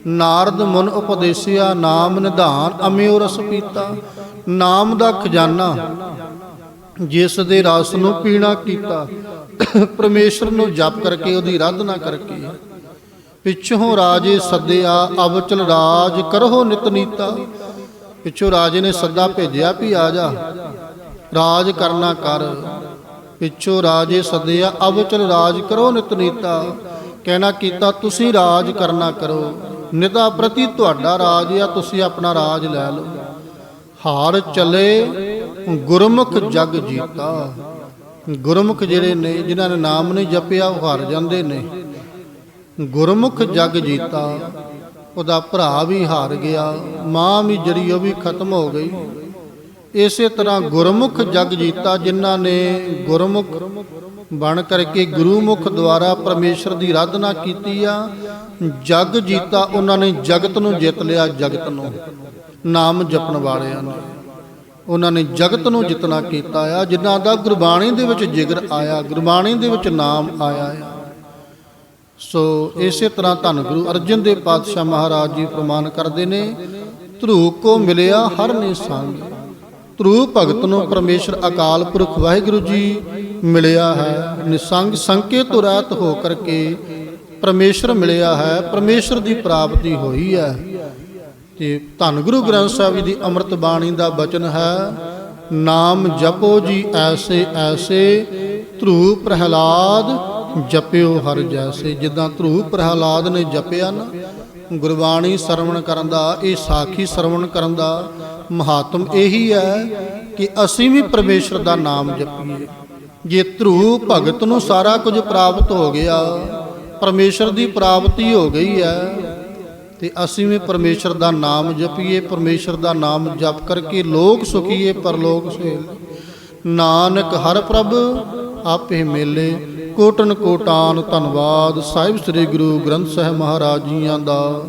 ਨਾਰਦ ਮੁਨ ਉਪਦੇਸਿਆ, ਨਾਮ ਨਿਧਾਨ ਅਮਿਓ ਰਸ ਪੀਤਾ ਨਾਮ ਦਾ ਖਜ਼ਾਨਾ, ਜਿਸ ਦੇ ਰਸ ਨੂੰ ਪੀਣਾ ਕੀਤਾ, ਪਰਮੇਸ਼ਰ ਨੂੰ ਜਪ ਕਰਕੇ ਉਹਦੀ ਆਰਾਧਨਾ ਕਰਕੇ। ਪਿੱਛੋਂ ਰਾਜੇ ਸੱਦਿਆ, ਅਵਚਲ ਰਾਜ ਕਰੋ ਨਿਤਨੀਤਾ ਪਿੱਛੋਂ ਰਾਜੇ ਨੇ ਸੱਦਾ ਭੇਜਿਆ ਵੀ ਆ ਜਾ, ਰਾਜ ਕਰਨਾ ਕਰ। ਪਿੱਛੋਂ ਰਾਜੇ ਸੱਦਿਆ, ਅਵਚਲ ਰਾਜ ਕਰੋ ਨਿਤਨੀਤਾ ਕਹਿਣਾ ਕੀਤਾ, ਤੁਸੀਂ ਰਾਜ ਕਰਨਾ ਕਰੋ। ਨਿਤਾ ਪ੍ਰਤੀ ਤੁਹਾਡਾ ਰਾਜ ਆ, ਤੁਸੀਂ ਆਪਣਾ ਰਾਜ ਲੈ ਲਓ। ਹਾਰ ਚਲੇ, ਗੁਰਮੁਖ ਜਗ ਜੀਤਾ। ਗੁਰਮੁਖ ਜਿਹੜੇ ਨੇ, ਜਿਨ੍ਹਾਂ ਨੇ ਨਾਮ ਨਹੀਂ ਜਪਿਆ, ਉਹ ਹਾਰ ਜਾਂਦੇ ਨੇ। ਗੁਰਮੁਖ ਜਗ ਜੀਤਾ, ਉਹਦਾ ਭਰਾ ਵੀ ਹਾਰ ਗਿਆ, ਮਾਂ ਵੀ ਜਿਹੜੀ ਉਹ ਵੀ ਖਤਮ ਹੋ ਗਈ। ਇਸੇ ਤਰ੍ਹਾਂ ਗੁਰਮੁਖ ਜਗ ਜੀਤਾ ਜਿਨ੍ਹਾਂ ਨੇ ਗੁਰਮੁਖ ਬਣ ਕਰਕੇ ਗੁਰੂਮੁਖ ਦੁਆਰਾ ਪਰਮੇਸ਼ਰ ਦੀ ਆਰਾਧਨਾ ਕੀਤੀ ਆ, ਜਗ ਜੀਤਾ ਉਹਨਾਂ ਨੇ ਜਗਤ ਨੂੰ ਜਿੱਤ ਲਿਆ, ਜਗਤ ਨੂੰ ਨਾਮ ਜਪਣ ਵਾਲਿਆਂ ਨੇ। ਉਹਨਾਂ ਨੇ ਜਗਤ ਨੂੰ ਜਿੱਤਣਾ ਕੀਤਾ ਆ, ਜਿਨ੍ਹਾਂ ਦਾ ਗੁਰਬਾਣੀ ਦੇ ਵਿੱਚ ਜਿਗਰ ਆਇਆ, ਗੁਰਬਾਣੀ ਦੇ ਵਿੱਚ ਨਾਮ ਆਇਆ ਆ। ਸੋ ਇਸੇ ਤਰ੍ਹਾਂ ਧੰਨ ਗੁਰੂ ਅਰਜਨ ਦੇਵ ਪਾਤਸ਼ਾਹ ਮਹਾਰਾਜ ਜੀ ਫਰਮਾਨ ਕਰਦੇ ਨੇ ਧਰੂ ਕੋ ਮਿਲਿਆ ਹਰ ਨੇ ਸੰਗ ਧਰੂ ਭਗਤ ਨੂੰ ਪਰਮੇਸ਼ਰ ਅਕਾਲ ਪੁਰਖ ਵਾਹਿਗੁਰੂ ਜੀ ਮਿਲਿਆ ਹੈ। ਨਿਸੰਗ ਸੰਕੇ ਤੋਂ ਰਹਿਤ ਹੋ ਕਰਕੇ ਪਰਮੇਸ਼ਰ ਮਿਲਿਆ ਹੈ। ਪਰਮੇਸ਼ਰ ਦੀ ਪ੍ਰਾਪਤੀ ਹੋਈ ਹੈ। ਤੇ ਧੰਨ ਗੁਰੂ ਗ੍ਰੰਥ ਸਾਹਿਬ ਜੀ ਦੀ ਅੰਮ੍ਰਿਤ ਬਾਣੀ ਦਾ ਬਚਨ ਹੈ, ਨਾਮ ਜਪੋ ਜੀ ਐਸੇ ਐਸੇ ਧਰੂ ਪ੍ਰਹਿਲਾਦ ਜਪਿਓ ਹਰ ਜੈਸੇ। ਜਿੱਦਾਂ ਧਰੂ ਪ੍ਰਹਿਲਾਦ ਨੇ ਜਪਿਆ ਨਾ ਗੁਰਬਾਣੀ ਸਰਵਣ ਕਰਨ ਦਾ, ਇਹ ਸਾਖੀ ਸਰਵਣ ਕਰਨ ਦਾ ਮਹਾਤਮ ਇਹੀ ਹੈ ਕਿ ਅਸੀਂ ਵੀ ਪਰਮੇਸ਼ਰ ਦਾ ਨਾਮ ਜਪੀਏ। ਜੇ ਧਰੂ ਭਗਤ ਨੂੰ ਸਾਰਾ ਕੁਝ ਪ੍ਰਾਪਤ ਹੋ ਗਿਆ, ਪਰਮੇਸ਼ਰ ਦੀ ਪ੍ਰਾਪਤੀ ਹੋ ਗਈ ਹੈ, ਤੇ ਅਸੀਂ ਵੀ ਪਰਮੇਸ਼ਰ ਦਾ ਨਾਮ ਜਪੀਏ, ਪਰਮੇਸ਼ਰ ਦਾ ਨਾਮ ਜਪ ਕਰਕੇ ਲੋਕ ਸੁਖੀਏ ਪਰਲੋਕ ਸੁਹੇਲ ਨਾਨਕ ਹਰ ਪ੍ਰਭ ਆਪੇ ਮੇਲੇ। ਕੋਟਨ ਕੋਟਾਨ ਧੰਨਵਾਦ। ਸਾਹਿਬ ਸ੍ਰੀ ਗੁਰੂ ਗ੍ਰੰਥ ਸਾਹਿਬ ਮਹਾਰਾਜ ਜੀਆਂ ਦਾ।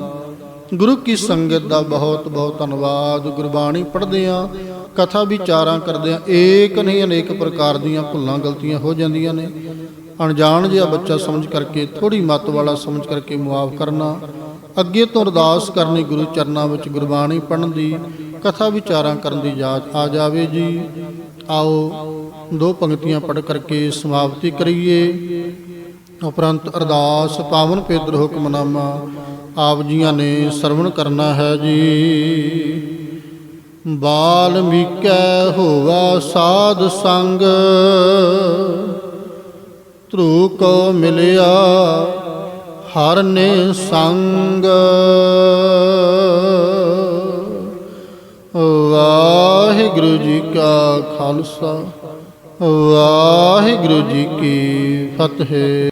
ਗੁਰੂ ਕੀ ਸੰਗਤ ਦਾ ਬਹੁਤ ਬਹੁਤ ਧੰਨਵਾਦ। ਗੁਰਬਾਣੀ ਪੜ੍ਹਦੇ ਆ, ਕਥਾ ਵਿਚਾਰਾਂ ਕਰਦੇ ਆ। ਏਕ ਨਹੀਂ ਅਨੇਕ ਪ੍ਰਕਾਰ ਦੀਆਂ ਭੁੱਲਾਂ ਗਲਤੀਆਂ ਹੋ ਜਾਂਦੀਆਂ ਨੇ। ਅਣਜਾਣ ਜਿਹਾ ਬੱਚਾ ਸਮਝ ਕਰਕੇ ਥੋੜੀ ਮੱਤ ਵਾਲਾ ਸਮਝ ਕਰਕੇ ਮੁਆਫ ਕਰਨਾ। ਅੱਗੇ ਤੋਂ ਅਰਦਾਸ ਕਰਨੀ ਗੁਰੂ ਚਰਨਾਂ ਵਿੱਚ ਗੁਰਬਾਣੀ ਪੜ੍ਹਨ ਦੀ, ਕਥਾ ਵਿਚਾਰਾਂ ਕਰਨ ਦੀ ਯਾਦ ਆ ਜਾਵੇ ਜੀ। ਆਓ। ਦੋ ਪੰਕਤੀਆਂ ਪੜ੍ਹ ਕਰਕੇ ਸਮਾਪਤੀ ਕਰੀਏ। ਉਪਰੰਤ ਅਰਦਾਸ ਪਾਵਨ ਪੇਦਰ ਹੁਕਮਨਾਮਾ ਆਪ ਜੀਆਂ ਨੇ ਸਰਵਣ ਕਰਨਾ ਹੈ ਜੀ। ਬਾਲਮੀਕੈ ਹੋਵਾ ਸਾਧ ਸੰਗ, ਧਰੂ ਕੋ ਮਿਲਿਆ ਹਰ ਨੇ ਸੰਗ। ਵਾਹਿਗੁਰੂ ਜੀ ਕਾ ਖਾਲਸਾ। ਵਾਹਿਗੁਰੂ ਜੀ ਕੀ ਫਤਿਹ।